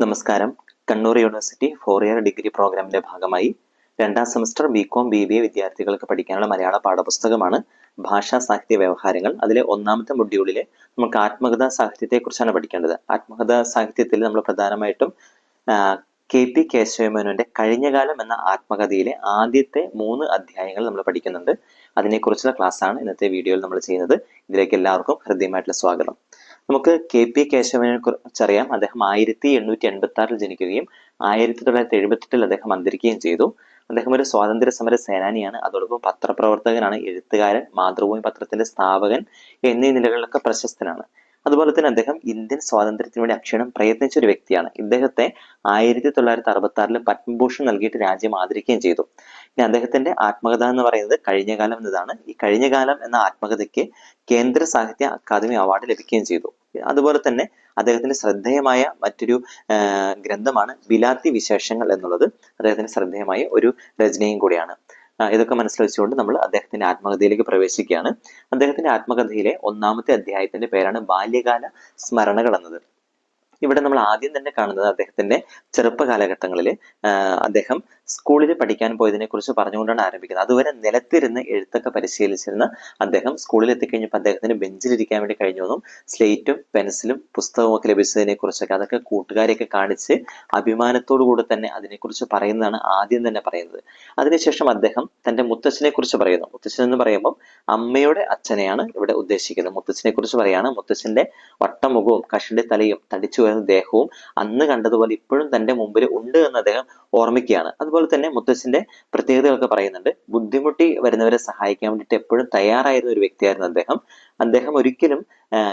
നമസ്കാരം. Kannur university four year degree പ്രോഗ്രാമിന്റെ ഭാഗമായി രണ്ടാം semester B com B B A വിദ്യാർത്ഥികൾക്ക് പഠിക്കാനുള്ള മലയാള പാഠപുസ്തകമാണ് ഭാഷാ സാഹിത്യ വ്യവഹാരങ്ങൾ. അതിലെ ഒന്നാമത്തെ മൊഡ്യൂളിലെ നമുക്ക് ആത്മകഥാ സാഹിത്യത്തെക്കുറിച്ചാണ് പഠിക്കേണ്ടത്. ആത്മകഥാ സാഹിത്യത്തിൽ നമ്മൾ പ്രധാനമായിട്ടും കെ പി കേശവമേനോന്റെ കഴിഞ്ഞകാലം എന്ന ആത്മകഥയിലെ ആദ്യത്തെ മൂന്ന് അധ്യായങ്ങൾ നമ്മൾ പഠിക്കുന്നുണ്ട്. അതിനെക്കുറിച്ചുള്ള ക്ലാസ്സാണ് ഇന്നത്തെ വീഡിയോയിൽ നമ്മൾ ചെയ്യുന്നത്. ഇതിലേക്ക് എല്ലാവർക്കും ഹൃദ്യമായിട്ടുള്ള സ്വാഗതം. നമുക്ക് കെ പി കേശവനെ കുറിച്ചറിയാം. അദ്ദേഹം ആയിരത്തി എണ്ണൂറ്റി എൺപത്തി ആറിൽ ജനിക്കുകയും ആയിരത്തി തൊള്ളായിരത്തി എഴുപത്തെട്ടിൽ അദ്ദേഹം അന്തരിക്കുകയും ചെയ്തു. അദ്ദേഹം ഒരു സ്വാതന്ത്ര്യ സമര സേനാനിയാണ്. അതോടൊപ്പം പത്രപ്രവർത്തകനാണ് എഴുത്തുകാരൻ മാതൃഭൂമി പത്രത്തിന്റെ സ്ഥാപകൻ എന്നീ നിലകളിലൊക്കെ പ്രശസ്തനാണ്. അതുപോലെ തന്നെ അദ്ദേഹം ഇന്ത്യൻ സ്വാതന്ത്ര്യത്തിന് വേണ്ടി അക്ഷീണം പ്രയത്നിച്ച ഒരു വ്യക്തിയാണ്. ഇദ്ദേഹത്തെ ആയിരത്തി തൊള്ളായിരത്തി അറുപത്തി ആറിൽ പത്മഭൂഷൺ നൽകിയിട്ട് രാജ്യം ആദരിക്കുകയും ചെയ്തു. ഇനി അദ്ദേഹത്തിന്റെ ആത്മകഥ എന്ന് പറയുന്നത് കഴിഞ്ഞ കഴിഞ്ഞകാലം എന്നതാണ്. ഈ കഴിഞ്ഞ കാലം എന്ന ആത്മകഥയ്ക്ക് കേന്ദ്ര സാഹിത്യ അക്കാദമി അവാർഡ് ലഭിക്കുകയും ചെയ്തു. അതുപോലെ തന്നെ അദ്ദേഹത്തിന്റെ ശ്രദ്ധേയമായ മറ്റൊരു ഗ്രന്ഥമാണ് ബിലാത്തി വിശേഷങ്ങൾ എന്നുള്ളത്. അദ്ദേഹത്തിന്റെ ശ്രദ്ധേയമായ ഒരു രചനയും കൂടിയാണ്. ഇതൊക്കെ മനസ്സിൽ വെച്ചുകൊണ്ട് നമ്മൾ അദ്ദേഹത്തിന്റെ ആത്മകഥയിലേക്ക് പ്രവേശിക്കുകയാണ്. അദ്ദേഹത്തിന്റെ ആത്മകഥയിലെ ഒന്നാമത്തെ അധ്യായത്തിന്റെ പേരാണ് ബാല്യകാല സ്മരണകൾ എന്നത്. ഇവിടെ നമ്മൾ ആദ്യം തന്നെ കാണുന്നത് അദ്ദേഹത്തിന്റെ ചെറുപ്പ കാലഘട്ടങ്ങളിൽ അദ്ദേഹം സ്കൂളിൽ പഠിക്കാൻ പോയതിനെ കുറിച്ച് പറഞ്ഞുകൊണ്ടാണ് ആരംഭിക്കുന്നത്. അതുവരെ നിലത്തിരുന്ന് എഴുത്തൊക്കെ പരിശീലിച്ചിരുന്ന അദ്ദേഹം സ്കൂളിൽ എത്തിക്കഴിഞ്ഞപ്പോൾ അദ്ദേഹത്തിന് ബെഞ്ചിലിരിക്കാൻ വേണ്ടി കഴിഞ്ഞതും സ്ലേറ്റും പെൻസിലും പുസ്തകവും ഒക്കെ ലഭിച്ചതിനെ കുറിച്ചൊക്കെ അതൊക്കെ കൂട്ടുകാരെയൊക്കെ കാണിച്ച് അഭിമാനത്തോടു കൂടെ തന്നെ അതിനെക്കുറിച്ച് പറയുന്നതാണ് ആദ്യം തന്നെ പറയുന്നത്. അതിനുശേഷം അദ്ദേഹം തന്റെ മുത്തച്ഛനെ കുറിച്ച് പറയുന്നു. മുത്തച്ഛൻ എന്ന് പറയുമ്പോൾ അമ്മയുടെ അച്ഛനെയാണ് ഇവിടെ ഉദ്ദേശിക്കുന്നത്. മുത്തച്ഛനെ കുറിച്ച് പറയാണ് മുത്തച്ഛന്റെ വട്ടമുഖവും കഷിന്റെ തലയും തടിച്ചു വരുന്ന ദേഹവും അന്ന് കണ്ടതുപോലെ ഇപ്പോഴും തന്റെ മുമ്പിൽ ഉണ്ട് എന്ന് അദ്ദേഹം ഓർമ്മിക്കുകയാണ്. അതുപോലെ തന്നെ മുത്തശ്ശിന്റെ പ്രത്യേകതകളൊക്കെ പറയുന്നുണ്ട്. ബുദ്ധിമുട്ടി വരുന്നവരെ സഹായിക്കാൻ വേണ്ടിയിട്ട് എപ്പോഴും തയ്യാറായിരുന്ന ഒരു വ്യക്തിയായിരുന്നു അദ്ദേഹം. അദ്ദേഹം ഒരിക്കലും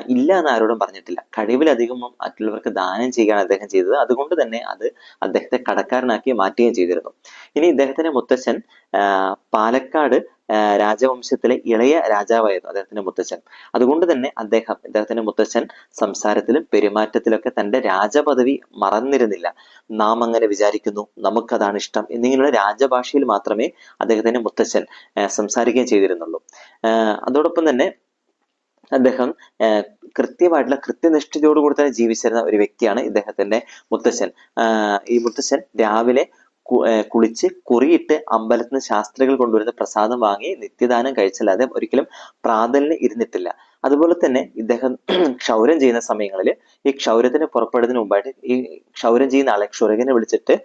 ഇല്ല എന്ന് ആരോടും പറഞ്ഞിട്ടില്ല. കഴിവിലധികം മറ്റുള്ളവർക്ക് ദാനം ചെയ്യുകയാണ് അദ്ദേഹം ചെയ്തത്. അതുകൊണ്ട് തന്നെ അത് അദ്ദേഹത്തെ കടക്കാരനാക്കി മാറ്റുകയും ചെയ്തിരുന്നു. ഇനി ഇദ്ദേഹത്തിന്റെ മുത്തശ്ശൻ പാലക്കാട് രാജവംശത്തിലെ ഇളയ രാജാവായിരുന്നു അദ്ദേഹത്തിന്റെ മുത്തച്ഛൻ. അതുകൊണ്ട് തന്നെ അദ്ദേഹം അദ്ദേഹത്തിന്റെ മുത്തച്ഛൻ സംസാരത്തിലും പെരുമാറ്റത്തിലൊക്കെ തന്റെ രാജപദവി മറന്നിരുന്നില്ല. നാം അങ്ങനെ വിചാരിക്കുന്നു നമുക്കതാണ് ഇഷ്ടം എന്നിങ്ങനെയുള്ള രാജഭാഷയിൽ മാത്രമേ അദ്ദേഹത്തിന്റെ മുത്തച്ഛൻ സംസാരിക്കുകയും ചെയ്തിരുന്നുള്ളൂ. അതോടൊപ്പം തന്നെ അദ്ദേഹം കൃത്യമായിട്ടുള്ള കൃത്യനിഷ്ഠയോടുകൂടി തന്നെ ജീവിച്ചിരുന്ന ഒരു വ്യക്തിയാണ് ഇദ്ദേഹത്തിന്റെ മുത്തച്ഛൻ. ഈ മുത്തച്ഛൻ രാവിലെ കുളിച്ച് കുറിയിട്ട് അമ്പലത്തിൽ നിന്ന് ശാസ്ത്രികൾ കൊണ്ടുവരുന്ന പ്രസാദം വാങ്ങി നിത്യദാനം കഴിച്ചല്ലാതെ ഒരിക്കലും പ്രാതലിന് ഇരുന്നിട്ടില്ല. അതുപോലെ തന്നെ ഇദ്ദേഹം ക്ഷൗരം ചെയ്യുന്ന സമയങ്ങളിൽ ഈ ക്ഷൗരത്തിന് പുറപ്പെടുന്നതിന് മുമ്പായിട്ട് ഈ ക്ഷൗരം ചെയ്യുന്ന ആളെ ക്ഷുരകനെ വിളിച്ചിട്ട്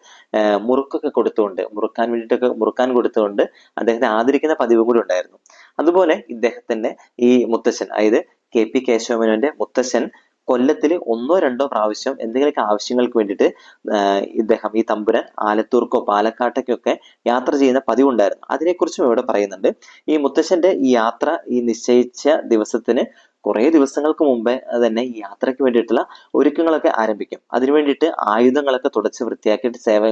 മുറുക്കൊക്കെ കൊടുത്തുകൊണ്ട് മുറുക്കാൻ വേണ്ടിയിട്ടൊക്കെ മുറുക്കാൻ കൊടുത്തുകൊണ്ട് അദ്ദേഹത്തെ ആദരിക്കുന്ന പതിവ് കൂടി ഉണ്ടായിരുന്നു. അതുപോലെ ഇദ്ദേഹത്തിന്റെ ഈ മുത്തച്ഛൻ അതായത് കെ പി കേശവമേനോന്റെ മുത്തശ്ശൻ കൊല്ലത്തിൽ ഒന്നോ രണ്ടോ പ്രാവശ്യം എന്തെങ്കിലുമൊക്കെ ആവശ്യങ്ങൾക്ക് വേണ്ടിയിട്ട് ഇദ്ദേഹം ഈ തമ്പുരാൻ ആലത്തൂർക്കോ പാലക്കാട്ടേക്കൊക്കെ യാത്ര ചെയ്യുന്ന പതിവുണ്ടായിരുന്നു. അതിനെക്കുറിച്ചും ഇവിടെ പറയുന്നുണ്ട്. ഈ മുത്തശ്ശന്റെ ഈ യാത്ര ഈ നിശ്ചയിച്ച ദിവസത്തിന് കുറേ ദിവസങ്ങൾക്ക് മുമ്പേ തന്നെ ഈ യാത്രയ്ക്ക് വേണ്ടിയിട്ടുള്ള ഒരുക്കങ്ങളൊക്കെ ആരംഭിക്കും. അതിനു വേണ്ടിയിട്ട് ആയുധങ്ങളൊക്കെ തുടച്ച് വൃത്തിയാക്കിയിട്ട് സേവ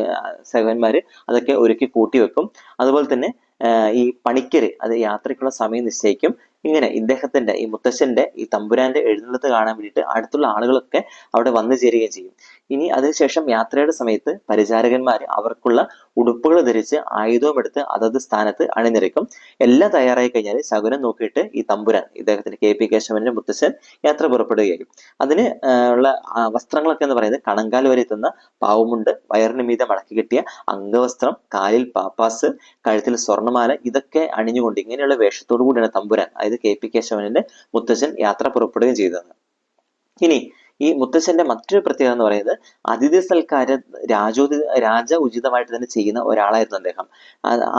സേവന്മാര് അതൊക്കെ ഒരുക്കി കൂട്ടി വെക്കും. അതുപോലെ തന്നെ ഈ പണിക്കര് അത് യാത്രയ്ക്കുള്ള സമയം നിശ്ചയിക്കും. ഇങ്ങനെ ഇദ്ദേഹത്തിന്റെ ഈ മുത്തശ്ശന്റെ ഈ തമ്പുരാന്റെ എഴുന്നള്ളത്ത് കാണാൻ വേണ്ടിയിട്ട് അടുത്തുള്ള ആളുകളൊക്കെ അവിടെ വന്നു ചേരുകയും ചെയ്യും. ഇനി അതിനുശേഷം യാത്രയുടെ സമയത്ത് പരിചാരകന്മാർ അവർക്കുള്ള ഉടുപ്പുകൾ ധരിച്ച് ആയുധവും എടുത്ത് അതത് സ്ഥാനത്ത് അണിനിരക്കും. എല്ലാം തയ്യാറായി കഴിഞ്ഞാൽ ശകുനം നോക്കിയിട്ട് ഈ തമ്പുരാൻ ഇദ്ദേഹത്തിന്റെ കെ പി കേശവന്റെ മുത്തശ്ശൻ യാത്ര പുറപ്പെടുകയായിരിക്കും. അതിന് ഉള്ള വസ്ത്രങ്ങളൊക്കെ എന്ന് പറയുന്നത് കണങ്കാൽ വരെ എത്തുന്ന പാവമുണ്ട് വയറിന് മീതെ മടക്കി കെട്ടിയ അംഗവസ്ത്രം കാലിൽ പാപ്പാസ് കഴുത്തിൽ സ്വർണമാല ഇതൊക്കെ അണിഞ്ഞുകൊണ്ട് ഇങ്ങനെയുള്ള വേഷത്തോടു കൂടിയാണ് തമ്പുരാൻ. അതായത് കെ പി കേശവന്റെ മുത്തച്ഛൻ യാത്ര പുറപ്പെടുകയും ചെയ്തത് ഇനി ഈ മുത്തച്ഛന്റെ മറ്റൊരു പ്രത്യേകത എന്ന് പറയുന്നത് അതിഥി സൽക്കാരം രാജോതി രാജ ഉചിതമായിട്ട് തന്നെ ചെയ്യുന്ന ഒരാളായിരുന്നു അദ്ദേഹം.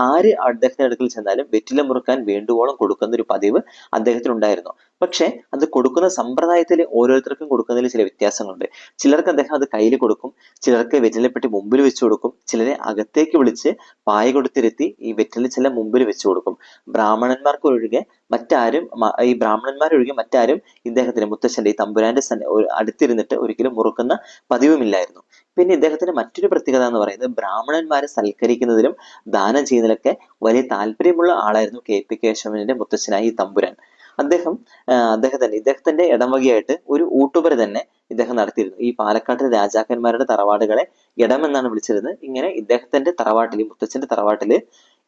ആര് അദ്ദേഹത്തിന്റെ അടുക്കൽ ചെന്നാലും വെറ്റില മുറുക്കാൻ വേണ്ടുവോളം കൊടുക്കുന്ന ഒരു പതിവ് അദ്ദേഹത്തിന് ഉണ്ടായിരുന്നു പക്ഷേ അത് കൊടുക്കുന്ന സമ്പ്രദായത്തിൽ ഓരോരുത്തർക്കും കൊടുക്കുന്നതിൽ ചില വ്യത്യാസങ്ങളുണ്ട്. ചിലർക്ക് അദ്ദേഹം അത് കയ്യിൽ കൊടുക്കും ചിലർക്ക് വെറ്റിലപ്പെട്ടി മുമ്പിൽ വെച്ച് കൊടുക്കും ചിലരെ അകത്തേക്ക് വിളിച്ച് പായ കൊടുത്തിരുത്തി ഈ ചില മുമ്പിൽ വെച്ച് കൊടുക്കും. ബ്രാഹ്മണന്മാർക്ക് ഒഴികെ മറ്റാരും ഈ ബ്രാഹ്മണന്മാരൊഴികെ മറ്റാരും ഇദ്ദേഹത്തിന്റെ മുത്തശ്ശന്റെ ഈ തമ്പുരാന്റെ അടുത്തിരുന്നിട്ട് ഒരിക്കലും മുറുക്കുന്ന പതിവുമില്ലായിരുന്നു. പിന്നെ ഇദ്ദേഹത്തിന്റെ മറ്റൊരു പ്രത്യേകത എന്ന് പറയുന്നത് ബ്രാഹ്മണന്മാരെ സൽക്കരിക്കുന്നതിലും ദാനം ചെയ്യുന്നതിലൊക്കെ വലിയ താല്പര്യമുള്ള ആളായിരുന്നു കെ പി കേശവന്റെ മുത്തച്ഛനായി ഈ തമ്പുരാൻ. അദ്ദേഹം അദ്ദേഹത്തിന്റെ ഇദ്ദേഹത്തിന്റെ ഇടംവകയായിട്ട് ഒരു ഊട്ടുപുര തന്നെ ഇദ്ദേഹം നടത്തിയിരുന്നു. ഈ പാലക്കാട്ടിലെ രാജാക്കന്മാരുടെ തറവാടുകളെ ഇടം എന്നാണ് വിളിച്ചിരുന്നത്. ഇങ്ങനെ ഇദ്ദേഹത്തിന്റെ തറവാട്ടിൽ മുത്തച്ഛന്റെ തറവാട്ടിൽ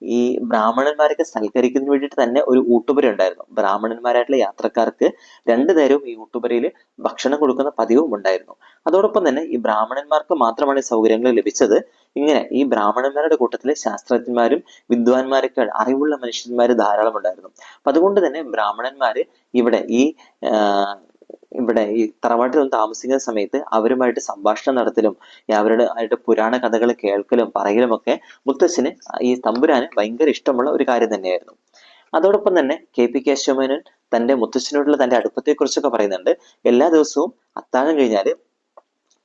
ഈ ബ്രാഹ്മണന്മാരൊക്കെ സൽക്കരിക്കുന്നതിന് വേണ്ടിയിട്ട് തന്നെ ഒരു ഊട്ടുപുര ഉണ്ടായിരുന്നു. ബ്രാഹ്മണന്മാരായിട്ടുള്ള യാത്രക്കാർക്ക് രണ്ടു നേരവും ഈ ഊട്ടുപുരയിൽ ഭക്ഷണം കൊടുക്കുന്ന പതിവും ഉണ്ടായിരുന്നു അതോടൊപ്പം തന്നെ ഈ ബ്രാഹ്മണന്മാർക്ക് മാത്രമാണ് ഈ സൗകര്യങ്ങൾ ലഭിച്ചത്. ഇങ്ങനെ ഈ ബ്രാഹ്മണന്മാരുടെ കൂട്ടത്തിലെ ശാസ്ത്രജ്ഞന്മാരും വിദ്വാൻമാരൊക്കെ അറിവുള്ള മനുഷ്യന്മാർ ധാരാളം ഉണ്ടായിരുന്നു. അപ്പൊ അതുകൊണ്ട് തന്നെ ബ്രാഹ്മണന്മാര് ഇവിടെ ഈ ഇവിടെ ഈ തറവാട്ടിൽ ഒന്ന് താമസിക്കുന്ന സമയത്ത് അവരുമായിട്ട് സംഭാഷണം നടത്തലും അവരുടെ ആയിട്ട് പുരാണ കഥകൾ കേൾക്കലും പറയലും ഒക്കെ മുത്തച്ഛന് ഈ തമ്പുരാന് ഭയങ്കര ഇഷ്ടമുള്ള ഒരു കാര്യം തന്നെയായിരുന്നു. അതോടൊപ്പം തന്നെ കെ പി കേശവമേനോൻ തന്റെ മുത്തച്ഛനോടുള്ള തന്റെ അടുപ്പത്തെ കുറിച്ചൊക്കെ പറയുന്നുണ്ട്. എല്ലാ ദിവസവും അത്താഴം കഴിഞ്ഞാൽ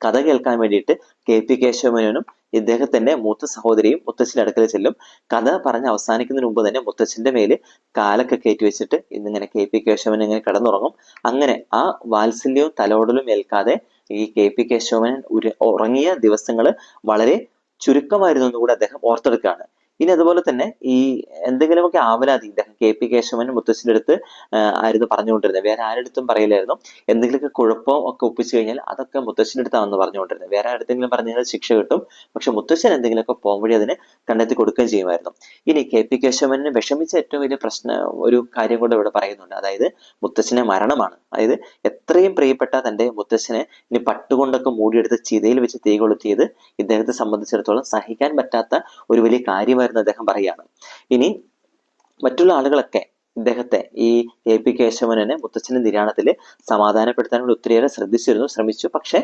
കഥ കേൾക്കാൻ വേണ്ടിയിട്ട് കെ പി കേശവമേനോനും ഇദ്ദേഹത്തിന്റെ മൂത്ത സഹോദരിയും മുത്തച്ഛന്റെ അടുക്കൽ ചെല്ലും. കഥ പറഞ്ഞ് അവസാനിക്കുന്നതിന് മുമ്പ് തന്നെ മുത്തച്ഛന്റെ മേൽ കാലൊക്കെ കയറ്റി വെച്ചിട്ട് ഇന്നിങ്ങനെ കെ പി കേശവൻ ഇങ്ങനെ കിടന്നുറങ്ങും. അങ്ങനെ ആ വാത്സല്യവും തലോടലും ഏൽക്കാതെ ഈ കെ പി കേശവൻ ഉറങ്ങിയ ദിവസങ്ങൾ വളരെ ചുരുക്കമായിരുന്നു എന്നുകൂടി അദ്ദേഹം ഓർത്തെടുക്കുകയാണ്. ഇനി അതുപോലെ തന്നെ ഈ എന്തെങ്കിലുമൊക്കെ ആവലാതി ഇദ്ദേഹം കെ പി കേശവൻ മുത്തശ്ശിന്റെ അടുത്ത് ആയിരുന്നു പറഞ്ഞുകൊണ്ടിരുന്നത്. വേറെ ആരുടെ പറയില്ലായിരുന്നു. എന്തെങ്കിലുമൊക്കെ കുഴപ്പം ഒക്കെ ഒപ്പിച്ചു കഴിഞ്ഞാൽ അതൊക്കെ മുത്തശ്ശിന്റെ അടുത്താണെന്ന് പറഞ്ഞുകൊണ്ടിരുന്നത്. വേറെ ആരുടെങ്കിലും പറഞ്ഞു കഴിഞ്ഞാൽ ശിക്ഷ കിട്ടും. പക്ഷെ മുത്തശ്ശൻ എന്തെങ്കിലുമൊക്കെ പോംവഴി അതിന് കണ്ടെത്തി കൊടുക്കുകയും ചെയ്യുമായിരുന്നു. ഇനി കെ പി കേശവന് വിഷമിച്ച ഏറ്റവും വലിയ പ്രശ്നം ഒരു കാര്യം കൂടെ ഇവിടെ പറയുന്നുണ്ട്. അതായത് മുത്തശ്ശന്റെ മരണമാണ്. അതായത് എത്രയും പ്രിയപ്പെട്ട തന്റെ മുത്തശ്ശനെ ഇനി പട്ടുകൊണ്ടൊക്കെ മൂടിയെടുത്ത് ചിതയിൽ വെച്ച് തീ കൊളുത്തിയത് ഇദ്ദേഹത്തെ സംബന്ധിച്ചിടത്തോളം സഹിക്കാൻ പറ്റാത്ത ഒരു വലിയ കാര്യമായിരുന്നു അദ്ദേഹം പറയുകയാണ്. ഇനി മറ്റുള്ള ആളുകളൊക്കെ ഇദ്ദേഹത്തെ ഈ എ പി കേശവനെ മുത്തച്ഛന്റെ നിര്യാണത്തിൽ സമാധാനപ്പെടുത്താൻ വേണ്ടി ഒത്തിരിയേറെ ശ്രദ്ധിച്ചിരുന്നു ശ്രമിച്ചു. പക്ഷെ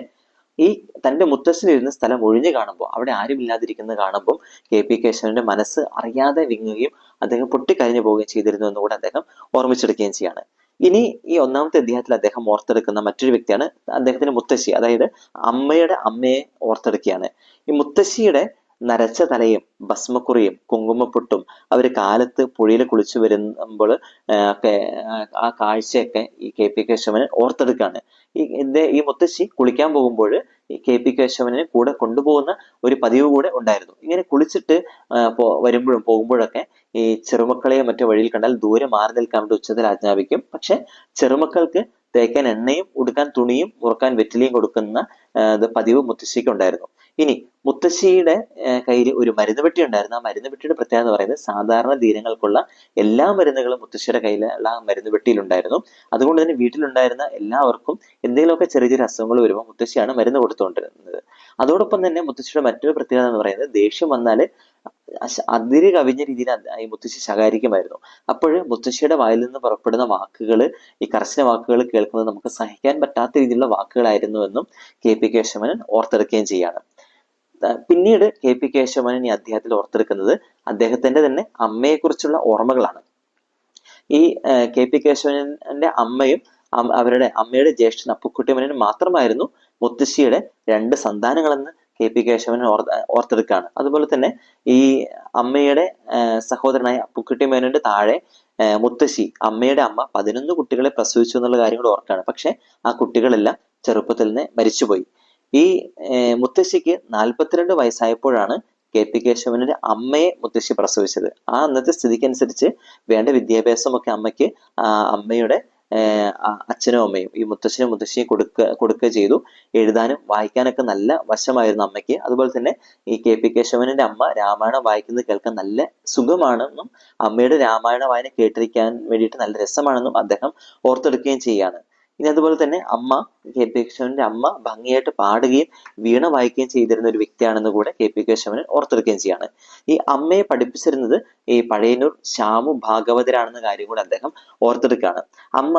ഈ തന്റെ മുത്തശ്ശൻ ഇരുന്ന സ്ഥലം ഒഴിഞ്ഞു കാണുമ്പോൾ അവിടെ ആരും ഇല്ലാതിരിക്കുന്നത് കാണുമ്പോൾ കെ പി കേശവന്റെ മനസ്സ് അറിയാതെ വിങ്ങുകയും അദ്ദേഹം പൊട്ടിക്കരഞ്ഞു പോവുകയും ചെയ്തിരുന്നു എന്നുകൂടെ അദ്ദേഹം ഓർമ്മിച്ചെടുക്കുകയും ചെയ്യാണ്. ഇനി ഈ ഒന്നാമത്തെ അധ്യായത്തിൽ അദ്ദേഹം ഓർത്തെടുക്കുന്ന മറ്റൊരു വ്യക്തിയാണ് അദ്ദേഹത്തിന്റെ മുത്തശ്ശി. അതായത് അമ്മയുടെ അമ്മയെ ഓർത്തെടുക്കുകയാണ്. ഈ മുത്തശ്ശിയുടെ നരച്ച തലയും ഭസ്മക്കുറിയും കുങ്കുമപ്പൊട്ടും അവർ കാലത്ത് പുഴയിൽ കുളിച്ചു വരുമ്പോൾ ഒക്കെ ആ കാഴ്ചയൊക്കെ ഈ കെ പി കേശവന് ഓർത്തെടുക്കുകയാണ് ഈ എന്റെ ഈ മുത്തശ്ശി കുളിക്കാൻ പോകുമ്പോൾ ഈ കെ പി കേശവനെ കൂടെ കൊണ്ടുപോകുന്ന ഒരു പതിവ് കൂടെ ഉണ്ടായിരുന്നു. ഇങ്ങനെ കുളിച്ചിട്ട് വരുമ്പോഴും പോകുമ്പോഴൊക്കെ ഈ ചെറുമക്കളെയും മറ്റു വഴിയിൽ കണ്ടാൽ ദൂരെ മാറി നിൽക്കാൻ വേണ്ടി ഉച്ചത്തിൽ ആജ്ഞാപിക്കും. പക്ഷെ ചെറുമക്കൾക്ക് തേക്കാൻ എണ്ണയും ഉടുക്കാൻ തുണിയും ഉറക്കാൻ വെറ്റിലയും കൊടുക്കുന്ന പതിവ് മുത്തശ്ശിക്ക് ഉണ്ടായിരുന്നു. ഇനി മുത്തശ്ശിയുടെ കയ്യിൽ ഒരു മരുന്ന് പെട്ടി ഉണ്ടായിരുന്നു. ആ മരുന്ന് പെട്ടിയുടെ പ്രത്യേകത എന്ന് പറയുന്നത് സാധാരണ ദീനങ്ങൾക്കുള്ള എല്ലാ മരുന്നുകളും മുത്തശ്ശിയുടെ കയ്യിലുള്ള ആ മരുന്ന് പെട്ടിയിലുണ്ടായിരുന്നു. അതുകൊണ്ട് തന്നെ വീട്ടിലുണ്ടായിരുന്ന എല്ലാവർക്കും എന്തെങ്കിലുമൊക്കെ ചെറിയ ചെറിയ അസുഖങ്ങൾ വരുമ്പോൾ മുത്തശ്ശിയാണ് മരുന്ന് കൊടുത്തുകൊണ്ടിരുന്നത്. അതോടൊപ്പം തന്നെ മുത്തശ്ശിയുടെ മറ്റൊരു പ്രത്യേകത എന്ന് പറയുന്നത് ദേഷ്യം വന്നാൽ അതിര് കവിഞ്ഞ രീതിയിൽ ഈ മുത്തശ്ശി ശകാരിക്കുമായിരുന്നു. അപ്പോൾ മുത്തശ്ശിയുടെ വായിൽ നിന്ന് പുറപ്പെടുന്ന വാക്കുകൾ ഈ കർശന വാക്കുകൾ കേൾക്കുന്നത് നമുക്ക് സഹിക്കാൻ പറ്റാത്ത രീതിയിലുള്ള വാക്കുകളായിരുന്നു എന്നും കെ പി കേശവനൻ ഓർത്തെടുക്കുകയും ചെയ്യാണ്. പിന്നീട് കെ പി കേശവനൻ ഈ അദ്ദേഹത്തിൽ ഓർത്തെടുക്കുന്നത് അദ്ദേഹത്തിന്റെ തന്നെ അമ്മയെക്കുറിച്ചുള്ള ഓർമ്മകളാണ്. ഈ കെ പി കേശവന്റെ അമ്മയും അവരുടെ അമ്മയുടെ ജ്യേഷ്ഠൻ അപ്പുക്കുട്ടിമനും മാത്രമായിരുന്നു മുത്തശ്ശിയുടെ രണ്ട് സന്താനങ്ങളെന്ന് കെ പി കേശവൻ ഓർത്തെടുക്കുകയാണ്. അതുപോലെ തന്നെ ഈ അമ്മയുടെ സഹോദരനായ അപ്പുക്കുട്ടി മേനോന്റെ താഴെ മുത്തശ്ശി അമ്മയുടെ അമ്മ പതിനൊന്ന് കുട്ടികളെ പ്രസവിച്ചു എന്നുള്ള കാര്യം കൂടെ ഓർക്കുകയാണ്. പക്ഷെ ആ കുട്ടികളെല്ലാം ചെറുപ്പത്തിൽ നിന്ന് മരിച്ചുപോയി. ഈ മുത്തശ്ശിക്ക് നാൽപ്പത്തിരണ്ട് വയസ്സായപ്പോഴാണ് കെ പി കേശവന്റെ അമ്മയെ മുത്തശ്ശി പ്രസവിച്ചത്. ആ അന്നത്തെ സ്ഥിതിക്കനുസരിച്ച് വേണ്ട വിദ്യാഭ്യാസമൊക്കെ അമ്മയ്ക്ക് അമ്മയുടെ അച്ഛനും അമ്മയും ഈ മുത്തശ്ശനും മുത്തശ്ശിയും കൊടുക്കുക കൊടുക്കുക ചെയ്തു. എഴുതാനും വായിക്കാനൊക്കെ നല്ല വശമായിരുന്നു അമ്മയ്ക്ക്. അതുപോലെ തന്നെ ഈ കെ പി കേശവന്റെ അമ്മ രാമായണം വായിക്കുന്നത് കേൾക്കാൻ നല്ല സുഖമാണെന്നും അമ്മയുടെ രാമായണ വായന കേട്ടിരിക്കാൻ വേണ്ടിയിട്ട് നല്ല രസമാണെന്നും അദ്ദേഹം ഓർത്തെടുക്കുകയും ചെയ്യാണ്. ഇനി അതുപോലെ തന്നെ അമ്മ കെ പി കേശവന്റെ അമ്മ ഭംഗിയായിട്ട് പാടുകയും വീണ വായിക്കുകയും ചെയ്തിരുന്ന ഒരു വ്യക്തിയാണെന്ന് കൂടെ കെ പി കേശവൻ ഓർത്തെടുക്കുകയും ചെയ്യാണ്. ഈ അമ്മയെ പഠിപ്പിച്ചിരുന്നത് ഈ പഴയന്നൂർ ശ്യാമു ഭാഗവതരാണെന്ന കാര്യം കൂടെ അദ്ദേഹം ഓർത്തെടുക്കുകയാണ്. അമ്മ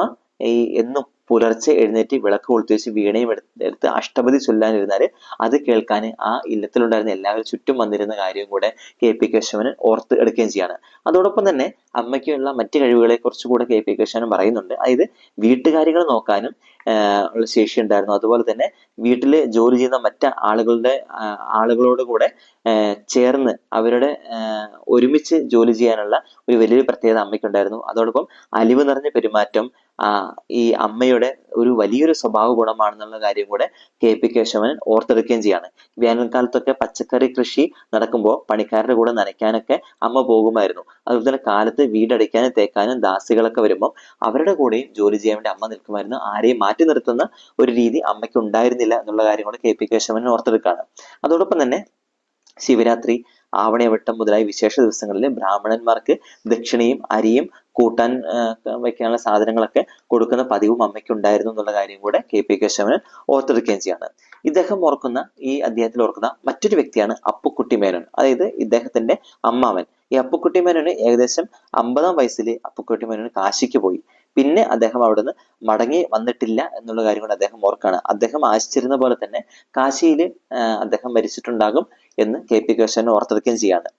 ഈ എന്നും പുലർച്ചെ എഴുന്നേറ്റ് വിളക്ക് കൊളുത്തി വെച്ച് വീണയും എടുത്ത് അഷ്ടപതി ചൊല്ലാനിരുന്നാൽ അത് കേൾക്കാൻ ആ ഇല്ലത്തിലുണ്ടായിരുന്ന എല്ലാവരും ചുറ്റും വന്നിരുന്ന കാര്യവും കൂടെ കെ പി കേശവന് ഓർത്ത് എടുക്കുകയും ചെയ്യാണ്. അതോടൊപ്പം തന്നെ അമ്മയ്ക്കുള്ള മറ്റു കഴിവുകളെ കുറിച്ചും കൂടെ കെ പി കേശവൻ പറയുന്നുണ്ട്. അതായത് വീട്ടുകാര്യങ്ങൾ നോക്കാനും ഉള്ള ശേഷി ഉണ്ടായിരുന്നു. അതുപോലെ തന്നെ വീട്ടിൽ ജോലി ചെയ്യുന്ന മറ്റ് ആളുകളുടെ ആളുകളോട് കൂടെ ചേർന്ന് അവരുടെ ഒരുമിച്ച് ജോലി ചെയ്യാനുള്ള ഒരു വലിയൊരു പ്രത്യേകത അമ്മയ്ക്കുണ്ടായിരുന്നു. അതോടൊപ്പം അലിവ് നിറഞ്ഞ പെരുമാറ്റം ഈ അമ്മയുടെ ഒരു വലിയൊരു സ്വഭാവ ഗുണമാണെന്നുള്ള കാര്യം കൂടെ കെ പി കേശവൻ ഓർത്തെടുക്കുകയും ചെയ്യാണ്. വേനൽക്കാലത്തൊക്കെ പച്ചക്കറി കൃഷി നടക്കുമ്പോൾ പണിക്കാരുടെ കൂടെ നനയ്ക്കാനൊക്കെ അമ്മ പോകുമായിരുന്നു. അതുപോലെ തന്നെ കാലത്ത് വീടടിക്കാനും തേക്കാനും ദാസികളൊക്കെ വരുമ്പോൾ അവരുടെ കൂടെയും ജോലി ചെയ്യാൻ വേണ്ടി അമ്മ നിൽക്കുമായിരുന്നു. ആരെയും മാറ്റി നിർത്തുന്ന ഒരു രീതി അമ്മയ്ക്ക് ഉണ്ടായിരുന്നില്ല എന്നുള്ള കാര്യം കൂടെ കെ പി കേശവൻ ഓർത്തെടുക്കുകയാണ്. അതോടൊപ്പം തന്നെ ശിവരാത്രി ആവണയവട്ടം മുതലായ വിശേഷ ദിവസങ്ങളിൽ ബ്രാഹ്മണന്മാർക്ക് ദക്ഷിണയും അരിയും കൂട്ടാൻ വയ്ക്കാനുള്ള സാധനങ്ങളൊക്കെ കൊടുക്കുന്ന പതിവും അമ്മയ്ക്ക് ഉണ്ടായിരുന്നു എന്നുള്ള കാര്യം കൂടെ കെ പി കേശവന് ഓർത്തെടുക്കുകയും ചെയ്യാണ്. ഇദ്ദേഹം ഓർക്കുന്ന ഈ അദ്ദേഹത്തിൽ ഓർക്കുന്ന മറ്റൊരു വ്യക്തിയാണ് അപ്പുക്കുട്ടി മേനോൻ. അതായത് ഇദ്ദേഹത്തിന്റെ അമ്മാവൻ. ഈ അപ്പുക്കുട്ടി മേനോന് ഏകദേശം അമ്പതാം വയസ്സിൽ അപ്പുക്കുട്ടി മേനോൻ കാശിക്ക് പോയി. പിന്നെ അദ്ദേഹം അവിടുന്ന് മടങ്ങി വന്നിട്ടില്ല എന്നുള്ള കാര്യം കൊണ്ട് അദ്ദേഹം ഓർക്കാണ് അദ്ദേഹം ആശിച്ചിരുന്ന പോലെ തന്നെ കാശിയിൽ അദ്ദേഹം മരിച്ചിട്ടുണ്ടാകും. എന്ന് കെ പി കേശവൻ ഓർത്തെടുക്കുകയും ചെയ്യാണ്.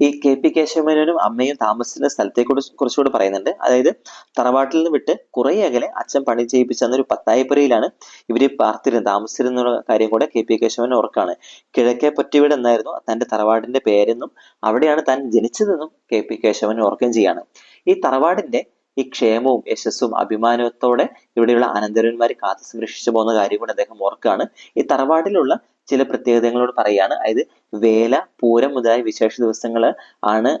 ഈ കെ പി കേശവമേനോനും അമ്മയും താമസിച്ചിരുന്ന സ്ഥലത്തെ കുറിച്ചുകൂടി പറയുന്നുണ്ട്. അതായത് തറവാട്ടിൽ നിന്ന് വിട്ട് കുറെ അകലെ അച്ഛൻ പണി ചെയ്യിപ്പിച്ച ഒരു പത്തായപ്പുരയിലാണ് ഇവർ പാർത്തിരുന്നത്. താമസിച്ചിരുന്ന കാര്യം കൂടെ കെ പി കേശവൻ ഓർക്കാണ്. കിഴക്കേ പൊറ്റിവീട് എന്നായിരുന്നു തന്റെ തറവാടിന്റെ പേരെന്നും അവിടെയാണ് താൻ ജനിച്ചതെന്നും കെ പി കേശവൻ ഓർക്കുകയും ചെയ്യാണ്. ഈ തറവാടിന്റെ ഈ ക്ഷേമവും യശസ്സും അഭിമാനത്തോടെ ഇവിടെയുള്ള അനന്തരന്മാർ കാത്തു സംരക്ഷിച്ചു പോകുന്ന കാര്യം കൂടെ അദ്ദേഹം ഓർക്കുകയാണ് ഈ തറവാടിലുള്ള ചില പ്രത്യേകതകളോട് പറയാണ് അതായത് വേല പൂരം മുതലായ വിശേഷ ദിവസങ്ങൾ ആണ്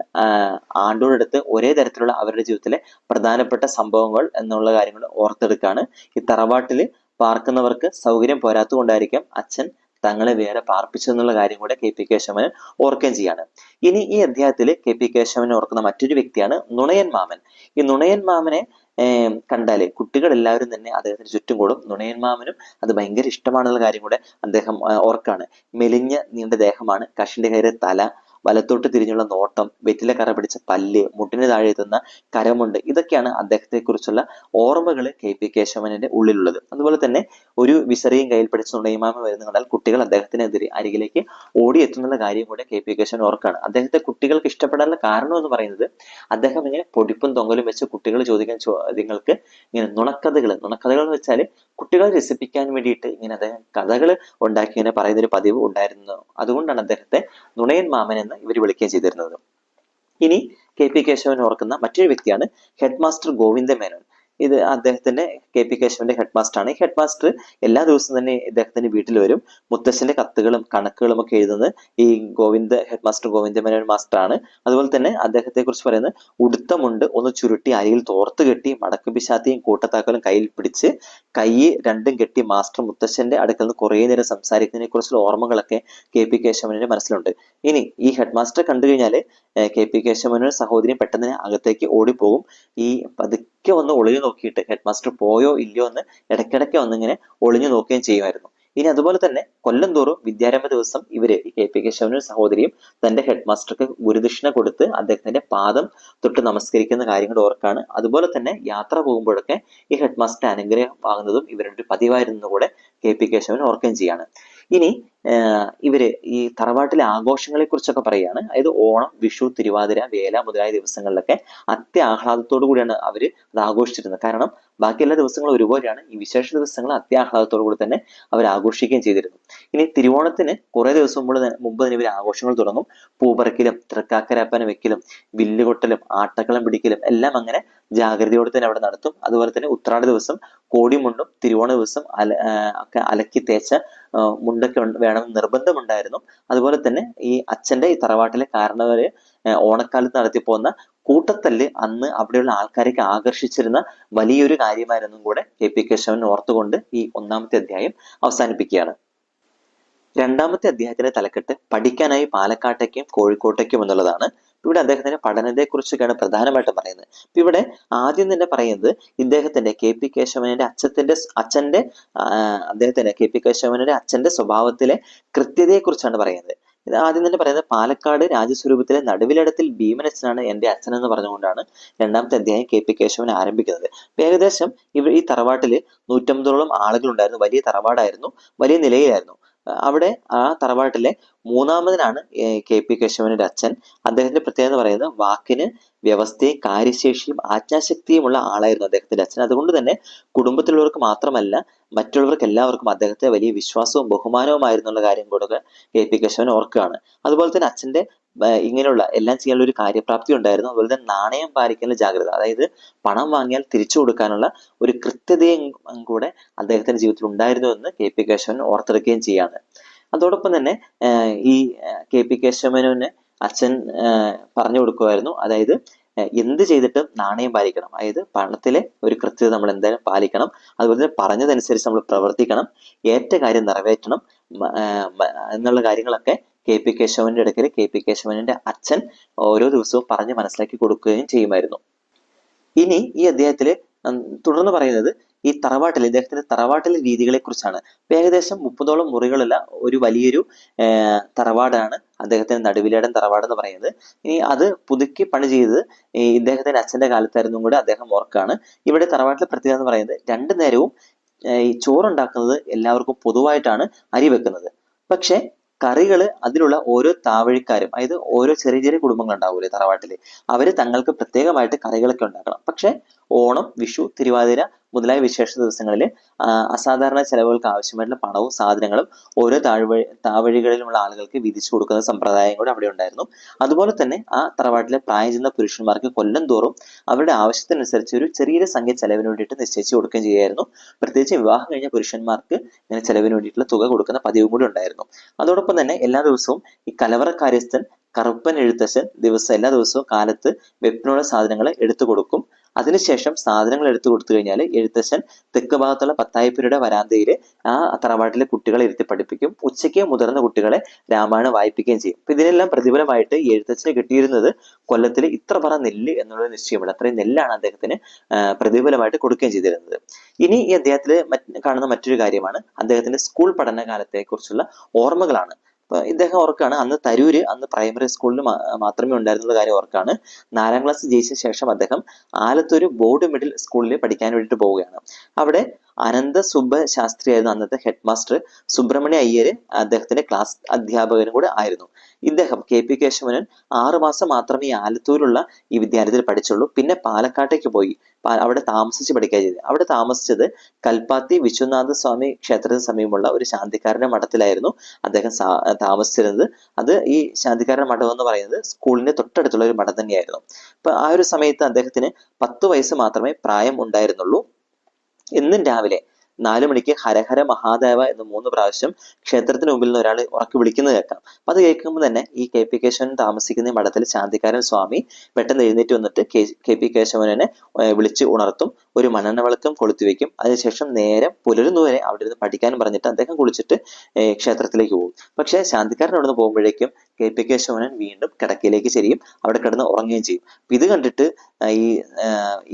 ആണ്ടോടടുത്ത് ഒരേ തരത്തിലുള്ള അവരുടെ ജീവിതത്തിലെ പ്രധാനപ്പെട്ട സംഭവങ്ങൾ എന്നുള്ള കാര്യങ്ങൾ ഓർത്തെടുക്കാണ് ഈ തറവാട്ടിൽ പാർക്കുന്നവർക്ക് സൗകര്യം പോരാത്തുകൊണ്ടായിരിക്കാം അച്ഛൻ തങ്ങളെ വേറെ പാർപ്പിച്ചു എന്നുള്ള കാര്യം കൂടെ കെ പി കേശവൻ ഓർക്കുകയും ചെയ്യാണ്. ഇനി ഈ അധ്യായത്തിൽ കെ പി കേശവൻ ഓർക്കുന്ന മറ്റൊരു വ്യക്തിയാണ് നുണയൻ മാമൻ. ഈ നുണയൻ മാമനെ കണ്ടാൽ കുട്ടികൾ എല്ലാവരും തന്നെ അദ്ദേഹത്തിന് ചുറ്റും കൂടും. നുണയൻ മാമനും അത് ഭയങ്കര ഇഷ്ടമാണെന്നുള്ള കാര്യം കൂടെ അദ്ദേഹം ഓർക്കാണ്. മെലിഞ്ഞ നീണ്ട ദേഹമാണ് കഷിന്റെ കയറി തല വലത്തോട്ട് തിരിഞ്ഞുള്ള നോട്ടം വെറ്റില കറ പിടിച്ച പല്ല് മുട്ടിന് താഴെ എത്തുന്ന കരമുണ്ട്. ഇതൊക്കെയാണ് അദ്ദേഹത്തെക്കുറിച്ചുള്ള ഓർമ്മകൾ കെ പി കേശവനന്റെ ഉള്ളിലുള്ളത്. അതുപോലെ തന്നെ ഒരു വിസറിയും കയ്യിൽ പിടിച്ച് നുണയുമാമ വരുന്ന കണ്ടാൽ കുട്ടികൾ അദ്ദേഹത്തിനെതിരെ അരികിലേക്ക് ഓടിയെത്തുന്നുള്ള കാര്യം കൂടെ കെ പി കേശവൻ ഓർക്കാണ്. അദ്ദേഹത്തെ കുട്ടികൾക്ക് ഇഷ്ടപ്പെടാനുള്ള കാരണം എന്ന് പറയുന്നത് അദ്ദേഹം ഇങ്ങനെ പൊടിപ്പും തൊങ്ങലും വെച്ച് കുട്ടികൾ ചോദിക്കാൻ ചോദ്യങ്ങൾക്ക് ഇങ്ങനെ നുണക്കഥകൾ നുണക്കഥകൾ എന്ന് വെച്ചാൽ കുട്ടികളെ രസിപ്പിക്കാൻ വേണ്ടിയിട്ട് ഇങ്ങനെ അദ്ദേഹം കഥകൾ ഉണ്ടാക്കി ഇങ്ങനെ പറയുന്ന ഒരു പതിവ് ഉണ്ടായിരുന്നു. അതുകൊണ്ടാണ് അദ്ദേഹത്തെ നുണയൻ മാമൻ എന്ന് ഇവർ വിളിക്കുകയും ചെയ്തിരുന്നത്. ഇനി കെ പി കേശവൻ ഓർക്കുന്ന മറ്റൊരു വ്യക്തിയാണ് ഹെഡ് മാസ്റ്റർ മേനോൻ ഇത് അദ്ദേഹത്തിന്റെ കെ പി കേശവന്റെ ഹെഡ് മാസ്റ്റർ ആണ്. ഈ ഹെഡ് മാസ്റ്റർ എല്ലാ ദിവസവും തന്നെ ഇദ്ദേഹത്തിന്റെ വീട്ടിൽ വരും. മുത്തശ്ശന്റെ കത്തുകളും കണക്കുകളും ഒക്കെ എഴുതുന്നത് ഈ Govinda head master Govinda Menon master ആണ്. അതുപോലെ തന്നെ അദ്ദേഹത്തെ കുറിച്ച് പറയുന്നത് ഉടുത്തമുണ്ട് ഒന്ന് ചുരുട്ടി അരിയിൽ തോർത്ത് കെട്ടി മടക്ക് പിശാത്തിയും കൂട്ടത്താക്കലും കയ്യിൽ പിടിച്ച് കൈ രണ്ടും കെട്ടി മാസ്റ്റർ മുത്തശ്ശന്റെ അടുക്കൽ നിന്ന് കുറേ നേരം സംസാരിക്കുന്നതിനെ കുറിച്ചുള്ള ഓർമ്മകളൊക്കെ കെ പി കേശവന്റെ മനസ്സിലുണ്ട്. ഇനി ഈ ഹെഡ് മാസ്റ്റർ കണ്ടു കഴിഞ്ഞാൽ കെ പി കേശവനും സഹോദരിയും പെട്ടെന്ന് അകത്തേക്ക് ഓടിപ്പോകും. ഈ പതുക്കെ ഒന്ന് ഒളിഞ്ഞു നോക്കിയിട്ട് ഹെഡ് മാസ്റ്റർ പോയോ ഇല്ലയോ എന്ന് ഇടയ്ക്കിടയ്ക്ക് ഒന്നിങ്ങനെ ഒളിഞ്ഞു നോക്കുകയും ചെയ്യുമായിരുന്നു. ഇനി അതുപോലെ തന്നെ കൊല്ലം തോറും വിദ്യാരംഭ ദിവസം ഇവർ കെ പി കേശവനും സഹോദരിയും തന്റെ ഹെഡ് മാസ്റ്റർക്ക് ഗുരുദക്ഷിണ കൊടുത്ത് അദ്ദേഹത്തിന്റെ പാദം തൊട്ട് നമസ്കരിക്കുന്ന കാര്യങ്ങൾ ഓർക്കാണ്. അതുപോലെ തന്നെ യാത്ര പോകുമ്പോഴൊക്കെ ഈ ഹെഡ് മാസ്റ്റർ അനുഗ്രഹം വാങ്ങുന്നതും ഇവരുടെ ഒരു പതിവായിരുന്നു കൂടെ കെ പി കേശവൻ ഓർക്കുകയും ചെയ്യാണ്. ഇനി ഇവർ ഈ തറവാട്ടിലെ ആഘോഷങ്ങളെ കുറിച്ചൊക്കെ പറയുകയാണ്. അതായത് ഓണം വിഷു തിരുവാതിര വേല മുതലായ ദിവസങ്ങളിലൊക്കെ അത്യാഹ്ലാദത്തോടു കൂടിയാണ് അവർ അത് ആഘോഷിച്ചിരുന്നത്. കാരണം ബാക്കി എല്ലാ ദിവസങ്ങളും ഒരുപോലെയാണ്. ഈ വിശേഷ ദിവസങ്ങൾ അത്യാഹ്ലാദത്തോടു കൂടി തന്നെ അവർ ആഘോഷിക്കുകയും ചെയ്തിരുന്നു. ഇനി തിരുവോണത്തിന് കുറെ ദിവസം മുമ്പ് മുമ്പ് തന്നെ ഇവർ ആഘോഷങ്ങൾ തുടങ്ങും. പൂപ്പറക്കിലും തൃക്കാക്കരാപ്പന വെക്കലും വില്ലുകൊട്ടലും ആട്ടക്കളം പിടിക്കലും എല്ലാം അങ്ങനെ ജാഗ്രതയോടെ തന്നെ അവിടെ നടത്തും. അതുപോലെ തന്നെ ഉത്രാട ദിവസം കോടിമുണ്ടും തിരുവോണ ദിവസം അല ഒക്കെ അലക്കി തേച്ച മുണ്ടൊക്കെ വേണമെന്ന് നിർബന്ധമുണ്ടായിരുന്നു. അതുപോലെ തന്നെ ഈ അച്ഛന്റെ ഈ തറവാട്ടിലെ കാരണവര് ഓണക്കാലത്ത് നടത്തി പോകുന്ന കൂട്ടത്തല്ല് അന്ന് അവിടെയുള്ള ആൾക്കാരേക്ക് ആകർഷിച്ചിരുന്ന വലിയൊരു കാര്യമായിരുന്നു കൂടെ കെ പി കേശവൻ ഓർത്തുകൊണ്ട് ഈ ഒന്നാമത്തെ അധ്യായം അവസാനിപ്പിക്കുകയാണ്. രണ്ടാമത്തെ അധ്യായത്തിന്റെ തലക്കെട്ട് പഠിക്കാനായി പാലക്കാട്ടേക്കും കോഴിക്കോട്ടേക്കും എന്നുള്ളതാണ്. ഇവിടെ അദ്ദേഹത്തിന്റെ പഠനത്തെക്കുറിച്ചൊക്കെയാണ് പ്രധാനമായിട്ടും പറയുന്നത്. അപ്പൊ ഇവിടെ ആദ്യം തന്നെ പറയുന്നത് ഇദ്ദേഹത്തിന്റെ കെ പി കേശവനന്റെ അച്ഛത്തിന്റെ അച്ഛന്റെ അദ്ദേഹത്തിന്റെ കെ പി കേശവനന്റെ അച്ഛന്റെ സ്വഭാവത്തിലെ കൃത്യതയെക്കുറിച്ചാണ് പറയുന്നത്. ഇത് ആദ്യം തന്നെ പറയുന്നത് പാലക്കാട് രാജസ്വരൂപത്തിലെ നടുവിലിടത്തിൽ ഭീമനച്ഛനാണ് എന്റെ അച്ഛൻ എന്ന് പറഞ്ഞുകൊണ്ടാണ് രണ്ടാമത്തെ അധ്യായം കെ പി കേശവൻ ആരംഭിക്കുന്നത്. ഏകദേശം ഇവ ഈ തറവാട്ടിൽ നൂറ്റമ്പതോളം ആളുകളുണ്ടായിരുന്നു. വലിയ തറവാടായിരുന്നു. വലിയ നിലയിലായിരുന്നു. അവിടെ ആ തറവാട്ടിലെ മൂന്നാമതിനാണ് കെ പി കേശവന്റെ അച്ഛൻ. അദ്ദേഹത്തിന്റെ പ്രത്യേകത പറയുന്നത് വാക്കിന് വ്യവസ്ഥയും കാര്യശേഷിയും ആജ്ഞാശക്തിയുമുള്ള ആളായിരുന്നു അദ്ദേഹത്തിന്റെ അച്ഛൻ. അതുകൊണ്ട് തന്നെ കുടുംബത്തിലുള്ളവർക്ക് മാത്രമല്ല മറ്റുള്ളവർക്ക് എല്ലാവർക്കും അദ്ദേഹത്തെ വലിയ വിശ്വാസവും ബഹുമാനവും ആയിരുന്നു എന്നുള്ള കാര്യം കൂടെ കെ പി കേശവൻ ഓർക്കുകയാണ്. അതുപോലെ തന്നെ അച്ഛന്റെ ഇങ്ങനെയുള്ള എല്ലാം ചെയ്യാനുള്ള ഒരു കാര്യപ്രാപ്തി ഉണ്ടായിരുന്നു. അതുപോലെ തന്നെ നാണയം പാലിക്കാനുള്ള ജാഗ്രത അതായത് പണം വാങ്ങിയാൽ തിരിച്ചു കൊടുക്കാനുള്ള ഒരു കൃത്യതയും കൂടെ അദ്ദേഹത്തിന്റെ ജീവിതത്തിൽ ഉണ്ടായിരുന്നു എന്ന് കെ പി കേശവൻ ഓർത്തെടുക്കുകയും ചെയ്യാണ്. അതോടൊപ്പം തന്നെ ഈ കെ പി കേശവനുവിന് അച്ഛൻ പറഞ്ഞു കൊടുക്കുമായിരുന്നു. അതായത് എന്ത് ചെയ്തിട്ടും നാണയം പാലിക്കണം. അതായത് പണത്തിലെ ഒരു കൃത്യത നമ്മൾ എന്തായാലും പാലിക്കണം. അതുപോലെ തന്നെ പറഞ്ഞതനുസരിച്ച് നമ്മൾ പ്രവർത്തിക്കണം. ഏറ്റ കാര്യം നിറവേറ്റണം. എന്നുള്ള കാര്യങ്ങളൊക്കെ കെ പി കേശവന്റെ ഇടയ്ക്കിൽ കെ പി കേശവന്റെ അച്ഛൻ ഓരോ ദിവസവും പറഞ്ഞ് മനസ്സിലാക്കി കൊടുക്കുകയും ചെയ്യുമായിരുന്നു. ഇനി ഈ അദ്ദേഹത്തിൽ തുടർന്ന് പറയുന്നത് ഈ തറവാട്ടിൽ ഇദ്ദേഹത്തിന്റെ തറവാട്ടിലെ രീതികളെ കുറിച്ചാണ് ഏകദേശം മുപ്പതോളം മുറികളുള്ള ഒരു വലിയൊരു തറവാടാണ് അദ്ദേഹത്തിന്റെ നടുവിലേടൻ തറവാട് എന്ന് പറയുന്നത്. ഇനി അത് പുതുക്കി പണി ചെയ്തത് ഇദ്ദേഹത്തിന്റെ അച്ഛന്റെ കാലത്തായിരുന്നു കൂടെ അദ്ദേഹം ഓർക്കാണ് ഇവിടെ തറവാട്ടിലെ പ്രത്യേകത എന്ന് പറയുന്നത് രണ്ടു നേരവും ഈ ചോറുണ്ടാക്കുന്നത് എല്ലാവർക്കും പൊതുവായിട്ടാണ് അരി വെക്കുന്നത്. പക്ഷെ കറികൾ അതിലുള്ള ഓരോ താവഴിക്കാരും അതായത് ഓരോ ചെറിയ ചെറിയ കുടുംബങ്ങൾ ഉണ്ടാവൂലേ തറവാട്ടിൽ അവർ തങ്ങൾക്ക് പ്രത്യേകമായിട്ട് കറികളൊക്കെ ഉണ്ടാക്കണം. പക്ഷെ ഓണം വിഷു തിരുവാതിര മുതലായ വിശേഷ ദിവസങ്ങളിൽ അസാധാരണ ചെലവുകൾക്ക് ആവശ്യമായിട്ടുള്ള പണവും സാധനങ്ങളും ഓരോ താഴ്വഴി താവഴികളിലുമുള്ള ആളുകൾക്ക് വിധിച്ചു കൊടുക്കുന്ന സമ്പ്രദായം കൂടെ അവിടെ ഉണ്ടായിരുന്നു. അതുപോലെ തന്നെ ആ തറവാട്ടിലെ പ്രായം ചെന്ന പുരുഷന്മാർക്ക് കൊല്ലം തോറും അവരുടെ ആവശ്യത്തിനനുസരിച്ച് ഒരു ചെറിയൊരു സംഖ്യ ചെലവിന് വേണ്ടിയിട്ട് നിശ്ചയിച്ചു കൊടുക്കുകയും ചെയ്യുമായിരുന്നു പ്രത്യേകിച്ച് വിവാഹം കഴിഞ്ഞ പുരുഷന്മാർക്ക് ഇങ്ങനെ ചെലവിന് വേണ്ടിയിട്ടുള്ള തുക കൊടുക്കുന്ന പതിവും കൂടി ഉണ്ടായിരുന്നു. അതോടൊപ്പം തന്നെ എല്ലാ ദിവസവും ഈ കലവറ കാര്യസ്ഥൻ കറുപ്പൻ എഴുത്തച്ഛൻ ദിവസം എല്ലാ ദിവസവും കാലത്ത് വെപ്പിനുള്ള സാധനങ്ങൾ എടുത്തു കൊടുക്കും. അതിനുശേഷം സാധനങ്ങൾ എടുത്തു കൊടുത്തു കഴിഞ്ഞാൽ എഴുത്തച്ഛൻ തെക്ക് ഭാഗത്തുള്ള പത്തായപ്പുരയുടെ വരാന്തയിൽ ആ തറവാട്ടിലെ കുട്ടികളെ ഇരുത്തി പഠിപ്പിക്കും. ഉച്ചയ്ക്ക് മുതിർന്ന കുട്ടികളെ രാമായണം വായിപ്പിക്കുകയും ചെയ്യും. അപ്പൊ ഇതിനെല്ലാം പ്രതിഫലമായിട്ട് എഴുത്തച്ഛന് കിട്ടിയിരുന്നത് കൊല്ലത്തിൽ ഇത്ര പറ നെല്ല് എന്നുള്ള നിശ്ചയമുണ്ട് അത്രയും നെല്ലാണ് അദ്ദേഹത്തിന് പ്രതിഫലമായിട്ട് കൊടുക്കുകയും ചെയ്തിരുന്നത്. ഇനി ഈ അദ്ദേഹത്തിൽ കാണുന്ന മറ്റൊരു കാര്യമാണ്. അദ്ദേഹത്തിന്റെ സ്കൂൾ പഠനകാലത്തെ കുറിച്ചുള്ള ഓർമ്മകളാണ്. അപ്പൊ ഇദ്ദേഹം ഓർക്കാണ് അന്ന് തരൂര് അന്ന് പ്രൈമറി സ്കൂളിൽ മാത്രമേ ഉണ്ടായിരുന്നുള്ള കാര്യം ഓർക്കാണ് നാലാം ക്ലാസ് ജയിച്ച ശേഷം അദ്ദേഹം ആലത്തൂർ ബോർഡ് മിഡിൽ സ്കൂളിൽ പഠിക്കാൻ വേണ്ടിയിട്ട് പോവുകയാണ്. അവിടെ അനന്ത സുബ്ബ ശാസ്ത്രിയായിരുന്നു അന്നത്തെ ഹെഡ് മാസ്റ്റർ സുബ്രഹ്മണ്യ അയ്യര് അദ്ദേഹത്തിന്റെ ക്ലാസ് അധ്യാപകനും കൂടെ ആയിരുന്നു. ഇദ്ദേഹം കെ പി കേശവനൻ ആറുമാസം മാത്രമേ ആലത്തൂരുള്ള ഈ വിദ്യാലയത്തിൽ പഠിച്ചുള്ളൂ. പിന്നെ പാലക്കാട്ടേക്ക് പോയി. അവിടെ താമസിച്ച് പഠിക്കുക ചെയ്തു. അവിടെ താമസിച്ചത് കൽപ്പാത്തി വിശ്വനാഥ സ്വാമി ക്ഷേത്രത്തിന് സമീപമുള്ള ഒരു ശാന്തിക്കാരന്റെ മഠത്തിലായിരുന്നു അദ്ദേഹം താമസിച്ചിരുന്നത്. അത് ഈ ശാന്തിക്കാരന്റെ മഠം എന്ന് പറയുന്നത് സ്കൂളിന്റെ തൊട്ടടുത്തുള്ള ഒരു മഠം തന്നെയായിരുന്നു. അപ്പൊ ആ ഒരു സമയത്ത് അദ്ദേഹത്തിന് പത്ത് വയസ്സ് മാത്രമേ പ്രായം ഉണ്ടായിരുന്നുള്ളൂ. എന്നും രാവിലെ നാലു മണിക്ക് ഹരഹര മഹാദേവ എന്ന് മൂന്ന് പ്രാവശ്യം ക്ഷേത്രത്തിന് മുമ്പിൽ നിന്ന് ഒരാൾ ഉറക്കി വിളിക്കുന്നത് കേൾക്കാം. അത് കേൾക്കുമ്പോൾ തന്നെ ഈ കെ പി കേശവൻ താമസിക്കുന്ന മഠത്തിൽ ശാന്തിക്കാരൻ സ്വാമി പെട്ടെന്ന് എഴുന്നേറ്റ് വന്നിട്ട് കെ പി കേശവനെ വിളിച്ച് ഉണർത്തും ഒരു മണ്ണെണ്ണ വിളക്കും കൊളുത്തി വെക്കും. അതിനുശേഷം നേരെ പുലരുന്നവരെ അവിടെ ഇരുന്ന് പഠിക്കാനും പറഞ്ഞിട്ട് അദ്ദേഹം കുളിച്ചിട്ട് ക്ഷേത്രത്തിലേക്ക് പോകും. പക്ഷേ ശാന്തിക്കാരൻ അവിടെ നിന്ന് പോകുമ്പോഴേക്കും കെ പി കേശവനൻ വീണ്ടും കിടക്കയിലേക്ക് ചെരിയും അവിടെ കിടന്ന് ഉറങ്ങുകയും ചെയ്യും. ഇത് കണ്ടിട്ട് ഈ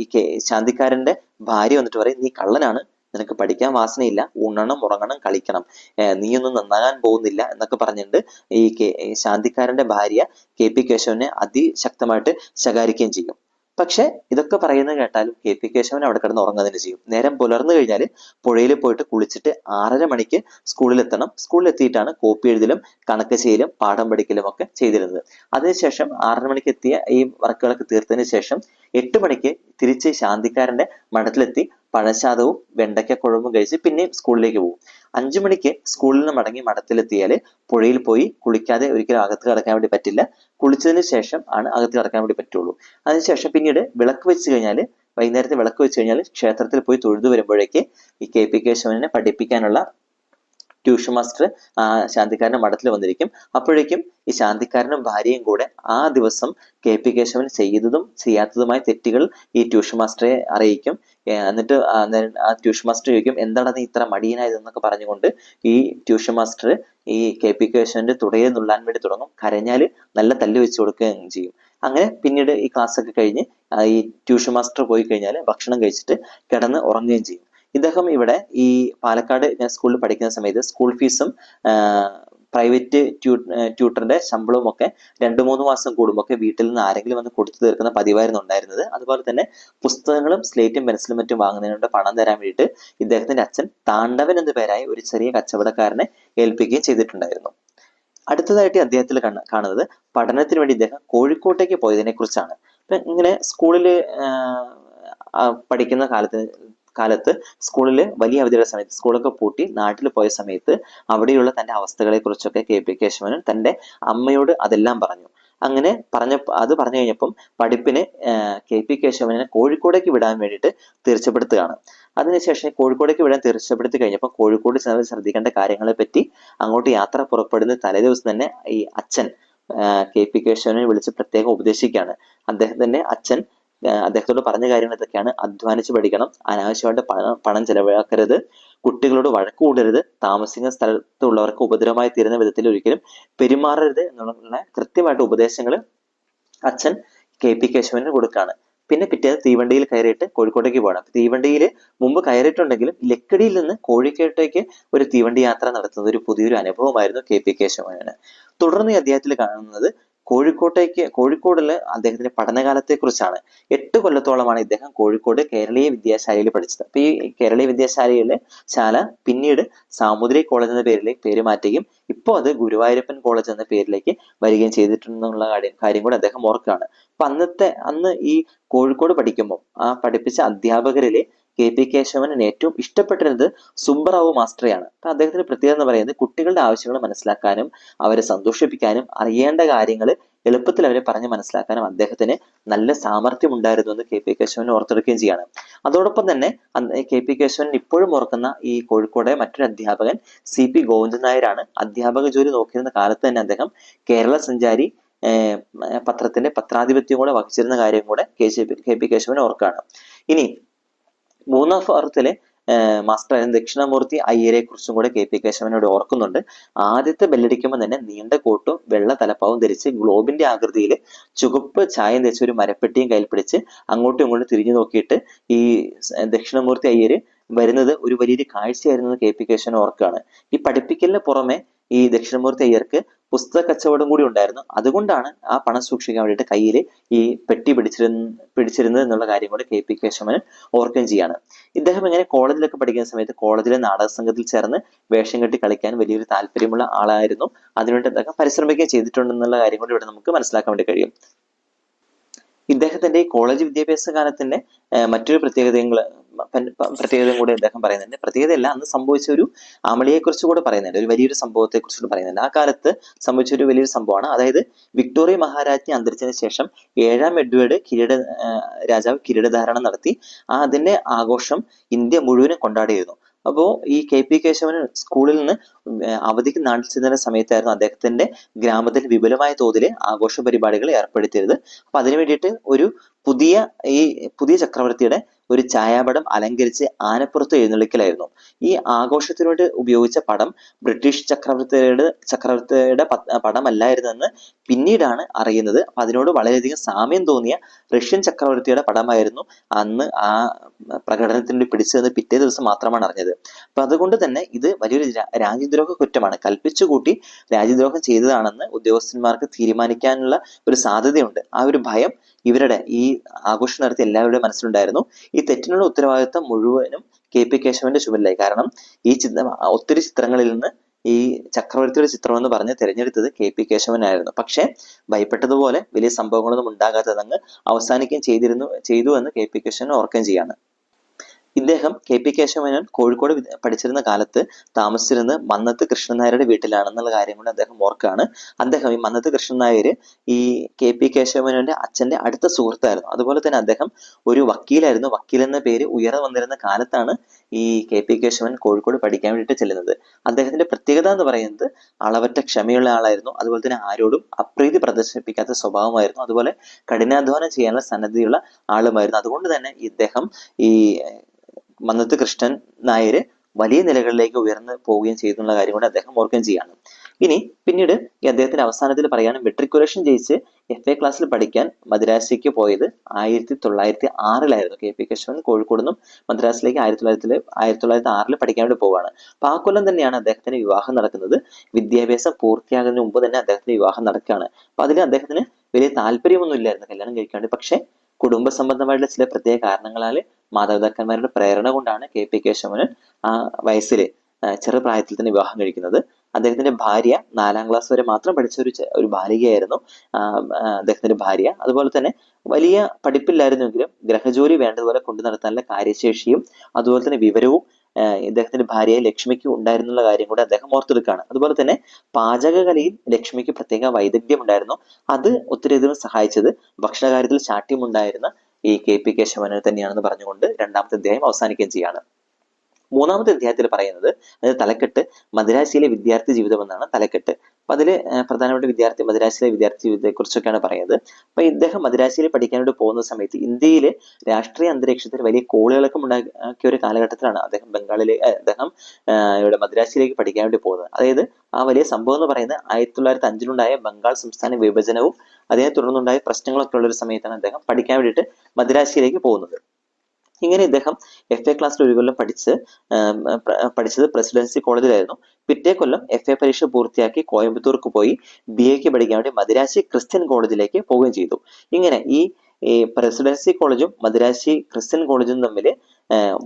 ഈ ശാന്തിക്കാരന്റെ ഭാര്യ വന്നിട്ട് പറയും നീ കള്ളനാണ് നിനക്ക് പഠിക്കാൻ വാസനയില്ല. ഉണ്ണണം ഉറങ്ങണം കളിക്കണം. നീയൊന്നും നന്നാകാൻ പോകുന്നില്ല എന്നൊക്കെ പറഞ്ഞിട്ട് ഈ കെ- ശാന്തിക്കാരന്റെ ഭാര്യ കെ പി കേശവനെ അതിശക്തമായിട്ട് ശകാരിക്കുകയും ചെയ്യും. പക്ഷെ ഇതൊക്കെ പറയുന്നത് കേട്ടാലും കെ പി കേശവൻ അവിടെ കിടന്ന് ഉറങ്ങുക ചെയ്യും. നേരം പുലർന്നു കഴിഞ്ഞാൽ പുഴയിൽ പോയിട്ട് കുളിച്ചിട്ട് ആറര മണിക്ക് സ്കൂളിൽ എത്തിയിട്ടാണ് കോപ്പി എഴുതലും കണക്ക് ചെയ്യലും പാഠം പഠിക്കലും ഒക്കെ ചെയ്തിരുന്നത്. അതിനുശേഷം ആറര മണിക്ക് എത്തിയ ഈ വർക്കുകളൊക്കെ തീർത്തതിന് ശേഷം എട്ട് മണിക്ക് തിരിച്ച് ശാന്തിക്കാരന്റെ മഠത്തിലെത്തി. പഴശാദവും വെണ്ടയ്ക്ക കുഴമ്പും കഴിച്ച് പിന്നെയും സ്കൂളിലേക്ക് പോകും. അഞ്ചു മണിക്ക് സ്കൂളിൽ നിന്ന് മടങ്ങി മഠത്തിലെത്തിയാൽ പുഴയിൽ പോയി കുളിക്കാതെ ഒരിക്കലും അകത്ത് കടക്കാൻ വേണ്ടി പറ്റില്ല. കുളിച്ചതിന് ശേഷം ആണ് അകത്ത് കടക്കാൻ വേണ്ടി പറ്റുള്ളൂ. അതിനുശേഷം പിന്നീട് വിളക്ക് വെച്ച് കഴിഞ്ഞാൽ വൈകുന്നേരത്തെ വിളക്ക് വെച്ച് കഴിഞ്ഞാൽ ക്ഷേത്രത്തിൽ പോയി തൊഴുതു വരുമ്പോഴേക്ക് ഈ കെ പി കേശവനെ പഠിപ്പിക്കാനുള്ള ട്യൂഷൻ മാസ്റ്റർ ശാന്തിക്കാരന്റെ മഠത്തിൽ വന്നിരിക്കും. അപ്പോഴേക്കും ഈ ശാന്തിക്കാരനും ഭാര്യയും കൂടെ ആ ദിവസം കെ പി കേശവൻ ചെയ്തതും ചെയ്യാത്തതുമായ തെറ്റുകൾ ഈ ട്യൂഷൻ മാസ്റ്ററെ അറിയിക്കും. എന്നിട്ട് ആ ട്യൂഷൻ മാസ്റ്റർ ചോദിക്കും എന്താണ് നീ ഇത്ര മടിയനായതെന്നൊക്കെ പറഞ്ഞുകൊണ്ട് ഈ ട്യൂഷൻ മാസ്റ്റർ ഈ കെ പി കേശവന്റെ തുടയെ നുള്ളാൻ വേണ്ടി തുടങ്ങും. കരഞ്ഞാൽ നല്ല തല്ല് വെച്ച് കൊടുക്കുകയും ചെയ്യും. അങ്ങനെ പിന്നീട് ഈ ക്ലാസ് ഒക്കെ കഴിഞ്ഞ് ഈ ട്യൂഷൻ മാസ്റ്റർ പോയി കഴിഞ്ഞാൽ ഭക്ഷണം കഴിച്ചിട്ട് കിടന്ന് ഉറങ്ങുകയും ചെയ്യും. ഇദ്ദേഹം ഇവിടെ ഈ പാലക്കാട് ഞാൻ സ്കൂളിൽ പഠിക്കുന്ന സമയത്ത് സ്കൂൾ ഫീസും പ്രൈവറ്റ് ട്യൂട്ടറിന്റെ ശമ്പളവും ഒക്കെ രണ്ടു മൂന്ന് മാസം കൂടുമ്പോൾ ഒക്കെ വീട്ടിൽ നിന്ന് ആരെങ്കിലും വന്ന് കൊടുത്തു തീർക്കുന്ന പതിവായിരുന്നു ഉണ്ടായിരുന്നത്. അതുപോലെ തന്നെ പുസ്തകങ്ങളും സ്ലേറ്റും പെൻസിലും മറ്റും വാങ്ങുന്നതിനുള്ള പണം തരാൻ വേണ്ടിയിട്ട് ഇദ്ദേഹത്തിന്റെ അച്ഛൻ താണ്ഡവൻ എന്ന പേരായി ഒരു ചെറിയ കച്ചവടക്കാരനെ ഏൽപ്പിക്കുകയും ചെയ്തിട്ടുണ്ടായിരുന്നു. അടുത്തതായിട്ട് അദ്ദേഹത്തിൽ കാണുന്നത് പഠനത്തിന് വേണ്ടി ഇദ്ദേഹം കോഴിക്കോട്ടേക്ക് പോയതിനെ കുറിച്ചാണ് ഇങ്ങനെ സ്കൂളിൽ പഠിക്കുന്ന കാലത്ത് കാലത്ത് സ്കൂളിൽ വലിയ അവധിയുടെ സമയത്ത് സ്കൂളൊക്കെ പൂട്ടി നാട്ടിൽ പോയ സമയത്ത് അവിടെയുള്ള തന്റെ അവസ്ഥകളെ കുറിച്ചൊക്കെ കെ പി കേശവനൻ തന്റെ അമ്മയോട് അതെല്ലാം പറഞ്ഞു. അങ്ങനെ പറഞ്ഞ അത് പറഞ്ഞു കഴിഞ്ഞപ്പം പഠിപ്പിന് കെ പി കേശവനെ കോഴിക്കോടേക്ക് വിടാൻ വേണ്ടിയിട്ട് തീർച്ചപ്പെടുത്തുകയാണ് അതിനുശേഷം കോഴിക്കോടേക്ക് വിടാൻ തീർച്ചപ്പെടുത്തി കഴിഞ്ഞപ്പോൾ കോഴിക്കോട് ചെന്നവർ ശ്രദ്ധിക്കേണ്ട കാര്യങ്ങളെ പറ്റി അങ്ങോട്ട് യാത്ര പുറപ്പെടുന്ന തലേ ദിവസം തന്നെ ഈ അച്ഛൻ കെ പി കേശവനെ വിളിച്ച് പ്രത്യേകം ഉപദേശിക്കുകയാണ്. അദ്ദേഹത്തിന്റെ അച്ഛൻ അദ്ദേഹത്തോട് പറഞ്ഞ കാര്യങ്ങൾ ഇതൊക്കെയാണ്. അധ്വാനിച്ച് പഠിക്കണം. അനാവശ്യമായിട്ട് പണം പണം ചെലവാക്കരുത്. കുട്ടികളോട് വഴക്ക് കൂടരുത്. താമസിക്കുന്ന സ്ഥലത്തുള്ളവർക്ക് ഉപദ്രവമായി തീരുന്ന വിധത്തിൽ ഒരിക്കലും പെരുമാറരുത് എന്നുള്ള കൃത്യമായിട്ട് ഉപദേശങ്ങൾ അച്ഛൻ കെ പി കേശവന് കൊടുക്കുകയാണ് പിന്നെ പിറ്റേന്ന് തീവണ്ടിയിൽ കയറിയിട്ട് കോഴിക്കോട്ടേക്ക് പോകണം. തീവണ്ടിയിൽ മുമ്പ് കയറിയിട്ടുണ്ടെങ്കിലും ലക്കിടിയിൽ നിന്ന് കോഴിക്കോട്ടേക്ക് ഒരു തീവണ്ടി യാത്ര നടത്തുന്നത് ഒരു പുതിയൊരു അനുഭവമായിരുന്നു കെ പി കേശവന് തുടർന്ന് ഈ അദ്ദേഹത്തിൽ കാണുന്നത് കോഴിക്കോട്ടേക്ക് കോഴിക്കോടിൽ അദ്ദേഹത്തിന്റെ പഠനകാലത്തെ കുറിച്ചാണ് എട്ട് കൊല്ലത്തോളമാണ് ഇദ്ദേഹം കോഴിക്കോട് കേരളീയ വിദ്യാശാലയിൽ പഠിച്ചത്. അപ്പൊ ഈ കേരളീയ വിദ്യാശാലയിലെ ശാല പിന്നീട് സാമുദ്രി കോളേജ് എന്ന പേരിലേക്ക് പേര് മാറ്റുകയും ഇപ്പോൾ അത് ഗുരുവായൂരപ്പൻ കോളേജ് എന്ന പേരിലേക്ക് വരികയും ചെയ്തിട്ടുണ്ടെന്നുള്ള കാര്യം കാര്യം കൂടെ അദ്ദേഹം ഓർക്കുകയാണ്. അപ്പൊ അന്നത്തെ അന്ന് ഈ കോഴിക്കോട് പഠിക്കുമ്പോൾ ആ പഠിപ്പിച്ച അധ്യാപകരിലെ കെ പി കേശവന് ഏറ്റവും ഇഷ്ടപ്പെട്ടിരുന്നത് സുബ്ബറാവു മാസ്റ്ററെയാണ്. അപ്പൊ അദ്ദേഹത്തിന്റെ പ്രത്യേകത എന്ന് പറയുന്നത് കുട്ടികളുടെ ആവശ്യങ്ങൾ മനസ്സിലാക്കാനും അവരെ സന്തോഷിപ്പിക്കാനും അറിയേണ്ട കാര്യങ്ങൾ എളുപ്പത്തിൽ അവരെ പറഞ്ഞ് മനസ്സിലാക്കാനും അദ്ദേഹത്തിന് നല്ല സാമർഥ്യം ഉണ്ടായിരുന്നു എന്ന് കെ പി കേശവൻ ഓർത്തെടുക്കുകയും ചെയ്യാണ്. അതോടൊപ്പം തന്നെ കെ പി കേശവൻ ഇപ്പോഴും ഓർക്കുന്ന ഈ കോഴിക്കോടെ മറ്റൊരു അധ്യാപകൻ സി പി ഗോവിന്ദൻ നായരാണ്. അധ്യാപക ജോലി നോക്കിയിരുന്ന കാലത്ത് തന്നെ അദ്ദേഹം കേരള സഞ്ചാരി പത്രത്തിന്റെ പത്രാധിപത്യം കൂടെ വഹിച്ചിരുന്ന കാര്യം കൂടെ കെ പി കേശവൻ ഓർക്കാണ് ഇനി മൂന്നാം ഫാറത്തിലെ മാസ്റ്റർ ദക്ഷിണമൂർത്തി അയ്യരെ കുറിച്ചും കൂടെ കെ പി കേശവനോട് ഓർക്കുന്നുണ്ട്. ആദ്യത്തെ ബെല്ലടിക്കുമ്പോൾ തന്നെ നീണ്ട കോട്ടും വെള്ള തലപ്പാവും ധരിച്ച് ഗ്ലോബിന്റെ ആകൃതിയിൽ ചുവപ്പ് ചായം ധരിച്ച ഒരു മരപ്പെട്ടിയും കയ്യിൽ പിടിച്ച് അങ്ങോട്ടും ഇങ്ങോട്ടും തിരിഞ്ഞു നോക്കിയിട്ട് ഈ ദക്ഷിണമൂർത്തി അയ്യര് വരുന്നത് ഒരു വലിയൊരു കാഴ്ചയായിരുന്നു കെ പി കേശവൻ ഓർക്കുകയാണ്. ഈ പഠിപ്പിക്കലിന് പുറമെ ഈ ദക്ഷിണമൂർത്തി അയ്യർക്ക് പുസ്തക കച്ചവടം കൂടി ഉണ്ടായിരുന്നു. അതുകൊണ്ടാണ് ആ പണം സൂക്ഷിക്കാൻ വേണ്ടിയിട്ട് കയ്യിൽ ഈ പെട്ടി പിടിച്ചിരുന്ന പിടിച്ചിരുന്നത് എന്നുള്ള കാര്യം കൂടെ കെ പി കേശവനൻ ഓർക്കുകയും ചെയ്യാണ്. ഇദ്ദേഹം ഇങ്ങനെ കോളേജിലൊക്കെ പഠിക്കുന്ന സമയത്ത് കോളേജിലെ നാടക സംഘത്തിൽ ചേർന്ന് വേഷം കെട്ടി കളിക്കാൻ വലിയൊരു താല്പര്യമുള്ള ആളായിരുന്നു. അതിനുവേണ്ടി അദ്ദേഹം പരിശ്രമിക്കുകയും ചെയ്തിട്ടുണ്ടെന്നുള്ള കാര്യം കൂടി ഇവിടെ നമുക്ക് മനസ്സിലാക്കാൻ വേണ്ടി കഴിയും. ഇദ്ദേഹത്തിന്റെ ഈ കോളേജ് വിദ്യാഭ്യാസ കാലത്തിന്റെ മറ്റൊരു പ്രത്യേകതയും പ്രത്യേകതയും കൂടി അദ്ദേഹം പറയുന്നുണ്ട്. പ്രത്യേകതയല്ല അന്ന് സംഭവിച്ച ഒരു ആമളിയെ കുറിച്ച് കൂടെ പറയുന്നുണ്ട്. ഒരു വലിയൊരു സംഭവത്തെ കുറിച്ച് പറയുന്നുണ്ട്. ആ കാലത്ത് സംഭവിച്ച ഒരു വലിയൊരു സംഭവമാണ്. അതായത് വിക്ടോറിയ മഹാരാജ്ഞി അന്തരിച്ചതിന് ശേഷം ഏഴാം എഡ്വേർഡ് കിരീട രാജാവ് കിരീടധാരണം നടത്തി. ആ അതിന്റെ ആഘോഷം ഇന്ത്യ മുഴുവനും കൊണ്ടാടിയിരുന്നു. അപ്പോൾ ഈ കെ പി കേശവൻ സ്കൂളിൽ നിന്ന് അവധിക്ക് നാട്ടിൽ ചെന്ന സമയത്തായിരുന്നു അദ്ദേഹത്തിന്റെ ഗ്രാമത്തിൽ വിപുലമായ തോതിൽ ആഘോഷ പരിപാടികൾ ഏർപ്പെടുത്തിയത്. അപ്പൊ അതിനു വേണ്ടിയിട്ട് ഒരു പുതിയ ഈ പുതിയ ചക്രവർത്തിയുടെ ഒരു ഛായാപടം അലങ്കരിച്ച് ആനപ്പുറത്ത് എഴുന്നള്ളിക്കലായിരുന്നു. ഈ ആഘോഷത്തിനോട് ഉപയോഗിച്ച പടം ബ്രിട്ടീഷ് ചക്രവർത്തിയുടെ ചക്രവർത്തിയുടെ പടമല്ലായിരുന്നെന്ന് പിന്നീടാണ് അറിയുന്നത്. അപ്പൊ അതിനോട് വളരെയധികം സാമ്യം തോന്നിയ റഷ്യൻ ചക്രവർത്തിയുടെ പടമായിരുന്നു അന്ന് ആ പ്രകടനത്തിന് പിടിച്ചതെന്ന് പിറ്റേ ദിവസം മാത്രമാണ് അറിഞ്ഞത്. അപ്പൊ അതുകൊണ്ട് തന്നെ ഇത് വലിയൊരു രാജ്യദ്രോഹ കുറ്റമാണ്. കൽപ്പിച്ചുകൂട്ടി രാജ്യദ്രോഹം ചെയ്തതാണെന്ന് ഉദ്യോഗസ്ഥന്മാർക്ക് തീരുമാനിക്കാനുള്ള ഒരു സാധ്യതയുണ്ട്. ആ ഒരു ഭയം ഇവരുടെ ഈ ആഘോഷം നടത്തിയ എല്ലാവരുടെയും മനസ്സിലുണ്ടായിരുന്നു. ഈ തെറ്റിനുള്ള ഉത്തരവാദിത്തം മുഴുവനും കെ പി കേശവന്റെ ചുമലിലായി. കാരണം ഈ ചിത്രം ഒത്തിരി ചിത്രങ്ങളിൽ നിന്ന് ഈ ചക്രവർത്തിയുടെ ചിത്രം എന്ന് പറഞ്ഞ് തിരഞ്ഞെടുത്തത് കെ പി കേശവനായിരുന്നു. പക്ഷേ ഭയപ്പെട്ടതുപോലെ വലിയ സംഭവങ്ങളൊന്നും ഉണ്ടാകാത്തതങ്ങ് അവസാനിക്കുകയും ചെയ്തിരുന്നു ചെയ്തു എന്ന് കെ പി കേശവൻ ഓർക്കുകയും ചെയ്യാണ് ഇദ്ദേഹം കെ പി കേശവമേനോൻ കോഴിക്കോട് പഠിച്ചിരുന്ന കാലത്ത് താമസിച്ചിരുന്നത് മന്നത്ത് കൃഷ്ണൻ നായരുടെ വീട്ടിലാണെന്നുള്ള കാര്യം കൊണ്ട് അദ്ദേഹം ഓർക്കുകയാണ്. അദ്ദേഹം ഈ മന്നത്ത് കൃഷ്ണൻ നായർ ഈ കെ പി കേശവമേനോന്റെ അച്ഛന്റെ അടുത്ത സുഹൃത്തായിരുന്നു. അതുപോലെ തന്നെ അദ്ദേഹം ഒരു വക്കീലായിരുന്നു. വക്കീൽ എന്ന പേര് ഉയർന്നു വന്നിരുന്ന കാലത്താണ് ഈ കെ പി കേശവൻ കോഴിക്കോട് പഠിക്കാൻ വേണ്ടിയിട്ട് ചെല്ലുന്നത്. അദ്ദേഹത്തിന്റെ പ്രത്യേകത എന്ന് പറയുന്നത് അളവറ്റ ക്ഷമയുള്ള ആളായിരുന്നു. അതുപോലെ തന്നെ ആരോടും അപ്രീതി പ്രദർശിപ്പിക്കാത്ത സ്വഭാവമായിരുന്നു. അതുപോലെ കഠിനാധ്വാനം ചെയ്യാനുള്ള സന്നദ്ധയുള്ള ആളുമായിരുന്നു. അതുകൊണ്ട് തന്നെ ഇദ്ദേഹം ഈ മന്നത്ത് കൃഷ്ണൻ നായർ വലിയ നിലകളിലേക്ക് ഉയർന്നു പോവുകയും ചെയ്യുന്നുള്ള കാര്യം കൂടെ അദ്ദേഹം ഓർക്കുകയും ചെയ്യാണ്. ഇനി പിന്നീട് ഈ അദ്ദേഹത്തിന്റെ അവസാനത്തിൽ പറയാണ് മെട്രിക്കുലേഷൻ ജയിച്ച് എഫ് എ ക്ലാസ്സിൽ പഠിക്കാൻ മദ്രാസിലേക്ക് പോയത് ആയിരത്തി തൊള്ളായിരത്തി ആറിലായിരുന്നു. കെ പി കൃഷ്ണൻ കോഴിക്കോട് നിന്നും മദ്രാസിലേക്ക് ആയിരത്തി തൊള്ളായിരത്തി ആയിരത്തി തൊള്ളായിരത്തി ആറിൽ പഠിക്കാൻ വേണ്ടി പോവുകയാണ്. അപ്പൊ ആ കൊല്ലം തന്നെയാണ് അദ്ദേഹത്തിന് വിവാഹം നടക്കുന്നത്. വിദ്യാഭ്യാസം പൂർത്തിയാകുന്നതിന് മുമ്പ് തന്നെ അദ്ദേഹത്തിന് വിവാഹം നടക്കുകയാണ്. അപ്പൊ അതിൽ അദ്ദേഹത്തിന് വലിയ താല്പര്യമൊന്നും ഇല്ലായിരുന്നു കല്യാണം കഴിക്കാണ്ട് പക്ഷെ കുടുംബ സംബന്ധമായിട്ടുള്ള ചില പ്രത്യേക കാരണങ്ങളാൽ മാതാപിതാക്കന്മാരുടെ പ്രേരണ കൊണ്ടാണ് കെ പി കേശവന് ആ വയസ്സിൽ ചെറുപ്രായത്തിൽ തന്നെ വിവാഹം കഴിക്കുന്നത്. അദ്ദേഹത്തിന്റെ ഭാര്യ നാലാം ക്ലാസ് വരെ മാത്രം പഠിച്ച ഒരു ഒരു ബാലികയായിരുന്നു. അദ്ദേഹത്തിന്റെ ഭാര്യ. അതുപോലെ തന്നെ വലിയ പഠിപ്പില്ലായിരുന്നെങ്കിലും ഗ്രഹജോലി വേണ്ടതുപോലെ കൊണ്ടു നടത്താനുള്ള കാര്യശേഷിയും അതുപോലെ തന്നെ വിവരവും ഇദ്ദേഹത്തിന്റെ ഭാര്യയെ ലക്ഷ്മിക്ക് ഉണ്ടായിരുന്നുള്ള കാര്യം കൂടി അദ്ദേഹം ഓർത്തെടുക്കുകയാണ്. അതുപോലെ തന്നെ പാചകകലയിൽ ലക്ഷ്മിക്ക് പ്രത്യേക വൈദഗ്ധ്യം ഉണ്ടായിരുന്നു അത് ഒത്തിരി അധികം സഹായിച്ചത് ഭക്ഷണകാര്യത്തിൽ ശാഠ്യമുണ്ടായിരുന്ന ഈ കെ പി കേശവനെ തന്നെയാണെന്ന് പറഞ്ഞുകൊണ്ട് രണ്ടാമത്തെ അധ്യായം അവസാനിക്കുകയും ചെയ്യാണ്. മൂന്നാമത്തെ അധ്യായത്തിൽ പറയുന്നത് അതായത് തലക്കെട്ട് മദ്രാസിയിലെ വിദ്യാർത്ഥി ജീവിതം എന്നാണ് തലക്കെട്ട്. അപ്പൊ അതിൽ പ്രധാനപ്പെട്ട വിദ്യാർത്ഥി മദ്രാസിലെ വിദ്യാർത്ഥി ജീവിതത്തെ കുറിച്ചൊക്കെയാണ് പറയുന്നത്. അപ്പൊ ഇദ്ദേഹം മദ്രാസിയിൽ പഠിക്കാനായിട്ട് പോകുന്ന സമയത്ത് ഇന്ത്യയിലെ രാഷ്ട്രീയ അന്തരീക്ഷത്തിൽ വലിയ കോളിളക്കം ഉണ്ടാക്കിയ ഒരു കാലഘട്ടത്തിലാണ് അദ്ദേഹം ബംഗാളിലെ അദ്ദേഹം ഇവിടെ മദ്രാസിയിലേക്ക് പഠിക്കാൻ വേണ്ടി പോകുന്നത്. അതായത് ആ വലിയ സംഭവം എന്ന് പറയുന്നത് ആയിരത്തി തൊള്ളായിരത്തി അഞ്ചിലുണ്ടായ ബംഗാൾ സംസ്ഥാന വിഭജനവും അതിനെ തുടർന്നുണ്ടായ പ്രശ്നങ്ങളൊക്കെ ഉള്ള ഒരു സമയത്താണ് അദ്ദേഹം പഠിക്കാൻ വേണ്ടിയിട്ട് മദ്രാസിയിലേക്ക് പോകുന്നത്. ഇങ്ങനെ ഇദ്ദേഹം എഫ് എ ക്ലാസ്സിൽ ഒരു കൊല്ലം പഠിച്ച് പഠിച്ചത് പ്രസിഡൻസി കോളേജിലായിരുന്നു. പിറ്റേ കൊല്ലം എഫ് എ പരീക്ഷ പൂർത്തിയാക്കി കോയമ്പത്തൂർക്ക് പോയി ബി എക്ക് പഠിക്കാൻ വേണ്ടി മദിരാശി ക്രിസ്ത്യൻ കോളേജിലേക്ക് പോവുകയും ചെയ്തു. ഇങ്ങനെ ഈ പ്രസിഡൻസി കോളേജും മദിരാശി ക്രിസ്ത്യൻ കോളേജും തമ്മിൽ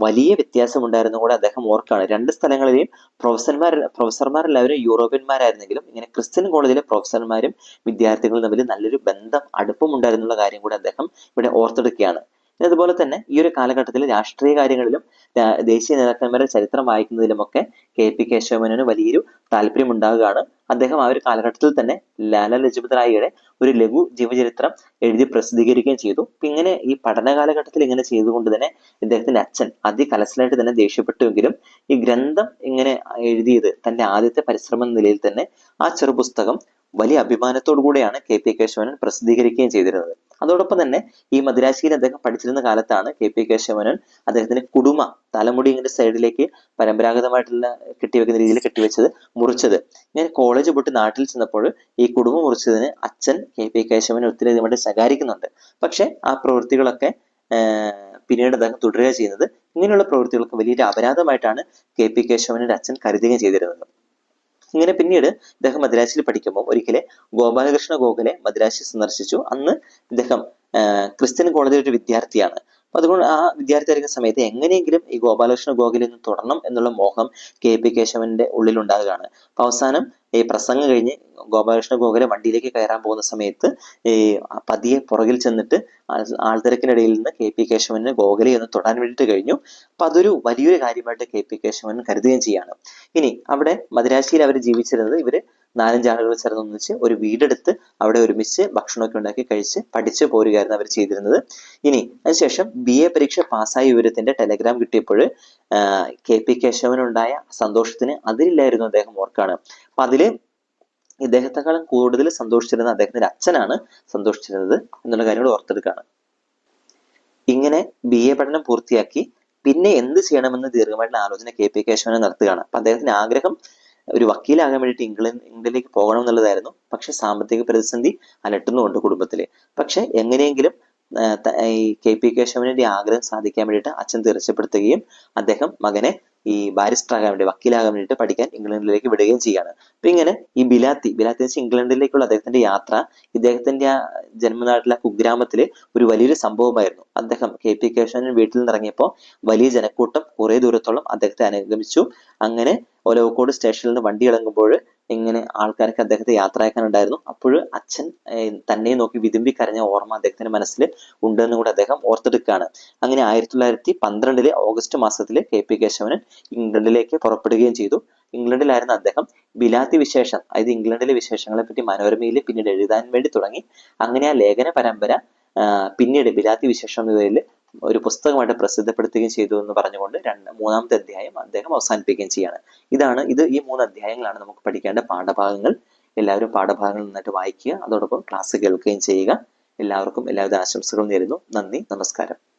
വലിയ വ്യത്യാസമുണ്ടായിരുന്നു കൂടെ അദ്ദേഹം ഓർക്കാണ്. രണ്ട് സ്ഥലങ്ങളിലെയും പ്രൊഫസർമാർ പ്രൊഫസർമാരെല്ലാവരും യൂറോപ്യന്മാരായിരുന്നെങ്കിലും ഇങ്ങനെ ക്രിസ്ത്യൻ കോളേജിലെ പ്രൊഫസർമാരും വിദ്യാർത്ഥികളും തമ്മിൽ നല്ലൊരു ബന്ധം അടുപ്പം ഉണ്ടായിരുന്നുള്ള കാര്യം കൂടെ അദ്ദേഹം ഇവിടെ ഓർത്തെടുക്കുകയാണ്. അതുപോലെ തന്നെ ഈ ഒരു കാലഘട്ടത്തിൽ രാഷ്ട്രീയ കാര്യങ്ങളിലും ദേശീയ നേതാക്കന്മാരുടെ ചരിത്രം വായിക്കുന്നതിലുമൊക്കെ കെ പി കേശവമേനോന് വലിയൊരു താല്പര്യം ഉണ്ടാകുകയാണ് അദ്ദേഹം ആ ഒരു കാലഘട്ടത്തിൽ തന്നെ ലാല ലജപത് റായിയുടെ ഒരു ലഘു ജീവചരിത്രം എഴുതി പ്രസിദ്ധീകരിക്കുകയും ചെയ്തു. ഇങ്ങനെ ഈ പഠന കാലഘട്ടത്തിൽ ഇങ്ങനെ ചെയ്തുകൊണ്ട് തന്നെ ഇദ്ദേഹത്തിന്റെ അച്ഛൻ അതികലശലായിട്ട് തന്നെ ദേഷ്യപ്പെട്ടുവെങ്കിലും ഈ ഗ്രന്ഥം ഇങ്ങനെ എഴുതിയത് തന്റെ ആദ്യത്തെ പരിശ്രമം എന്ന നിലയിൽ തന്നെ ആ ചെറുപുസ്തകം വലിയ അഭിമാനത്തോടു കൂടെയാണ് കെ പി കേശവനൻ പ്രസിദ്ധീകരിക്കുകയും ചെയ്തിരുന്നത്. അതോടൊപ്പം തന്നെ ഈ മദ്രാശിയിൽ അദ്ദേഹം പഠിച്ചിരുന്ന കാലത്താണ് കെ പി കേശവനൻ അദ്ദേഹത്തിന്റെ കുടുമ തലമുടി ഇങ്ങനെ സൈഡിലേക്ക് പരമ്പരാഗതമായിട്ടുള്ള കെട്ടിവെക്കുന്ന രീതിയിൽ കെട്ടിവെച്ചത് മുറിച്ചത്. ഞാൻ കോളേജ് പൊട്ടി നാട്ടിൽ ചെന്നപ്പോൾ ഈ കുടുംബം മുറിച്ചതിന് അച്ഛൻ കെ പി കേശവനെ ഒത്തിരി അധികമായിട്ട് ശകാരിക്കുന്നുണ്ട് പക്ഷെ ആ പ്രവൃത്തികളൊക്കെ പിന്നീട് അദ്ദേഹം തുടരുക ചെയ്യുന്നത്. ഇങ്ങനെയുള്ള പ്രവൃത്തികൾക്ക് വലിയൊരു അപരാധമായിട്ടാണ് കെ പി കേശവന്റെ അച്ഛൻ കരുതുകയും ചെയ്തിരുന്നത്. ഇങ്ങനെ പിന്നീട് ഇദ്ദേഹം മദ്രാസിൽ പഠിക്കുമ്പോൾ ഒരിക്കലെ ഗോപാലകൃഷ്ണ ഗോഖലെ മദ്രാസിൽ സന്ദർശിച്ചു. അന്ന് ഇദ്ദേഹം ക്രിസ്ത്യൻ കോളേജിലെ ഒരു വിദ്യാർത്ഥിയാണ്. അതുകൊണ്ട് ആ വിദ്യാർത്ഥി ആയിരിക്കുന്ന സമയത്ത് എങ്ങനെയെങ്കിലും ഈ ഗോപാലകൃഷ്ണ ഗോഖലെ ഒന്ന് തുടരണം എന്നുള്ള മോഹം കെ പി കേശവന്റെ ഉള്ളിൽ ഉണ്ടാകുകയാണ്. അപ്പൊ അവസാനം ഈ പ്രസംഗം കഴിഞ്ഞ് ഗോപാലകൃഷ്ണ ഗോഖലെ വണ്ടിയിലേക്ക് കയറാൻ പോകുന്ന സമയത്ത് ഈ പതിയെ പുറകിൽ ചെന്നിട്ട് ആൾ- ആൾത്തിരക്കിനിടയിൽ നിന്ന് കെ പി കേശവന് ഗോഖലെ ഒന്ന് തൊടാൻ വേണ്ടിയിട്ട് കഴിഞ്ഞു. അപ്പൊ അതൊരു വലിയൊരു കാര്യമായിട്ട് കെ പി കേശവൻ കരുതുകയും ചെയ്യാണ്. ഇനി അവിടെ മദ്രാശിയിൽ അവർ ജീവിച്ചിരുന്നത് ഇവർ നാലഞ്ച് ആളുകൾ ചേർന്ന് ഒന്നിച്ച് ഒരു വീടെടുത്ത് അവിടെ ഒരുമിച്ച് ഭക്ഷണമൊക്കെ ഉണ്ടാക്കി കഴിച്ച് പഠിച്ചു പോരുകയായിരുന്നു അവർ ചെയ്തിരുന്നത്. ഇനി അതിനുശേഷം ബി എ പരീക്ഷ പാസ്സായ വിവരത്തിന്റെ ടെലഗ്രാം കിട്ടിയപ്പോൾ കെ പി കേശവനുണ്ടായ സന്തോഷത്തിന് അതിരില്ലായിരുന്നു അദ്ദേഹം ഓർക്കാണ്. അപ്പൊ അതിൽ ഇദ്ദേഹത്തെക്കാളും കൂടുതൽ സന്തോഷിച്ചിരുന്ന അദ്ദേഹത്തിന്റെ അച്ഛനാണ് സന്തോഷിച്ചിരുന്നത് എന്നുള്ള കാര്യങ്ങൾ ഓർത്തെടുക്കുകയാണ് ഇങ്ങനെ ബി എ പഠനം പൂർത്തിയാക്കി പിന്നെ എന്ത് ചെയ്യണമെന്ന് ദീർഘമായിട്ടുള്ള ആലോചന കെ പി കേശവനെ നടത്തുകയാണ്. അപ്പൊ അദ്ദേഹത്തിന്റെ ആഗ്രഹം ഒരു വക്കീലാകാൻ വേണ്ടിയിട്ട് ഇംഗ്ലണ്ട് ഇംഗ്ലണ്ടിലേക്ക് പോകണം എന്നുള്ളതായിരുന്നു. പക്ഷെ സാമ്പത്തിക പ്രതിസന്ധി അലട്ടുന്നുണ്ട് കുടുംബത്തിൽ പക്ഷെ എങ്ങനെയെങ്കിലും ഈ കെ പി കേശവന്റെ ആഗ്രഹം സാധിക്കാൻ വേണ്ടിയിട്ട് അച്ഛൻ തീർച്ചപ്പെടുത്തുകയും അദ്ദേഹം മകനെ ഈ ബാരിസ്റ്റർ ആകാൻ വേണ്ടി വക്കീലാകാൻ വേണ്ടിയിട്ട് പഠിക്കാൻ ഇംഗ്ലണ്ടിലേക്ക് വിടുകയും ചെയ്യാണ്. അപ്പൊ ഇങ്ങനെ ഈ ബിലാത്തി ബിലാത്തി വെച്ച് ഇംഗ്ലണ്ടിലേക്കുള്ള അദ്ദേഹത്തിന്റെ യാത്ര ഇദ്ദേഹത്തിന്റെ ആ ജന്മനാട്ടിലെ കുഗ്രാമത്തിൽ ഒരു വലിയൊരു സംഭവമായിരുന്നു. അദ്ദേഹം കെ പി കേശവൻ വീട്ടിൽ നിന്ന് ഇറങ്ങിയപ്പോൾ വലിയ ജനക്കൂട്ടം കുറെ ദൂരത്തോളം അദ്ദേഹത്തെ അനുഗമിച്ചു. അങ്ങനെ ഒലവക്കോട് സ്റ്റേഷനിൽ നിന്ന് വണ്ടി ഇറങ്ങുമ്പോൾ ഇങ്ങനെ ആൾക്കാർക്ക് അദ്ദേഹത്തെ യാത്രയാക്കാനുണ്ടായിരുന്നു. അപ്പോൾ അച്ഛൻ തന്നെ നോക്കി വിതുമ്പി കരഞ്ഞ ഓർമ്മ അദ്ദേഹത്തിന്റെ മനസ്സിൽ ഉണ്ടെന്ന് കൂടെ അദ്ദേഹം ഓർത്തെടുക്കുകയാണ്. അങ്ങനെ ആയിരത്തി തൊള്ളായിരത്തി പന്ത്രണ്ടിലെ ഓഗസ്റ്റ് മാസത്തിൽ കെ പി കേശവനൻ ഇംഗ്ലണ്ടിലേക്ക് പുറപ്പെടുകയും ചെയ്തു. ഇംഗ്ലണ്ടിലായിരുന്ന അദ്ദേഹം ബിലാത്തി വിശേഷം അതായത് ഇംഗ്ലണ്ടിലെ വിശേഷങ്ങളെ പറ്റി മനോരമയിൽ പിന്നീട് എഴുതാൻ വേണ്ടി തുടങ്ങി. അങ്ങനെ ആ ലേഖന പരമ്പര പിന്നീട് ബിലാത്തി വിശേഷം എന്ന പേരിൽ ഒരു പുസ്തകമായിട്ട് പ്രസിദ്ധപ്പെടുത്തുകയും ചെയ്തു എന്ന് പറഞ്ഞുകൊണ്ട് രണ്ട് മൂന്നാമത്തെ അധ്യായം അദ്ദേഹം അവസാനിപ്പിക്കുകയും ചെയ്യാണ്. ഇതാണ് ഇത് ഈ മൂന്ന് അധ്യായങ്ങളാണ് നമുക്ക് പഠിക്കേണ്ട പാഠഭാഗങ്ങൾ. എല്ലാവരും പാഠഭാഗങ്ങൾ നന്നായിട്ട് വായിക്കുക അതോടൊപ്പം ക്ലാസ് കേൾക്കുകയും ചെയ്യുക. എല്ലാവർക്കും എല്ലാവിധ ആശംസകളും നേരുന്നു. നന്ദി നമസ്കാരം.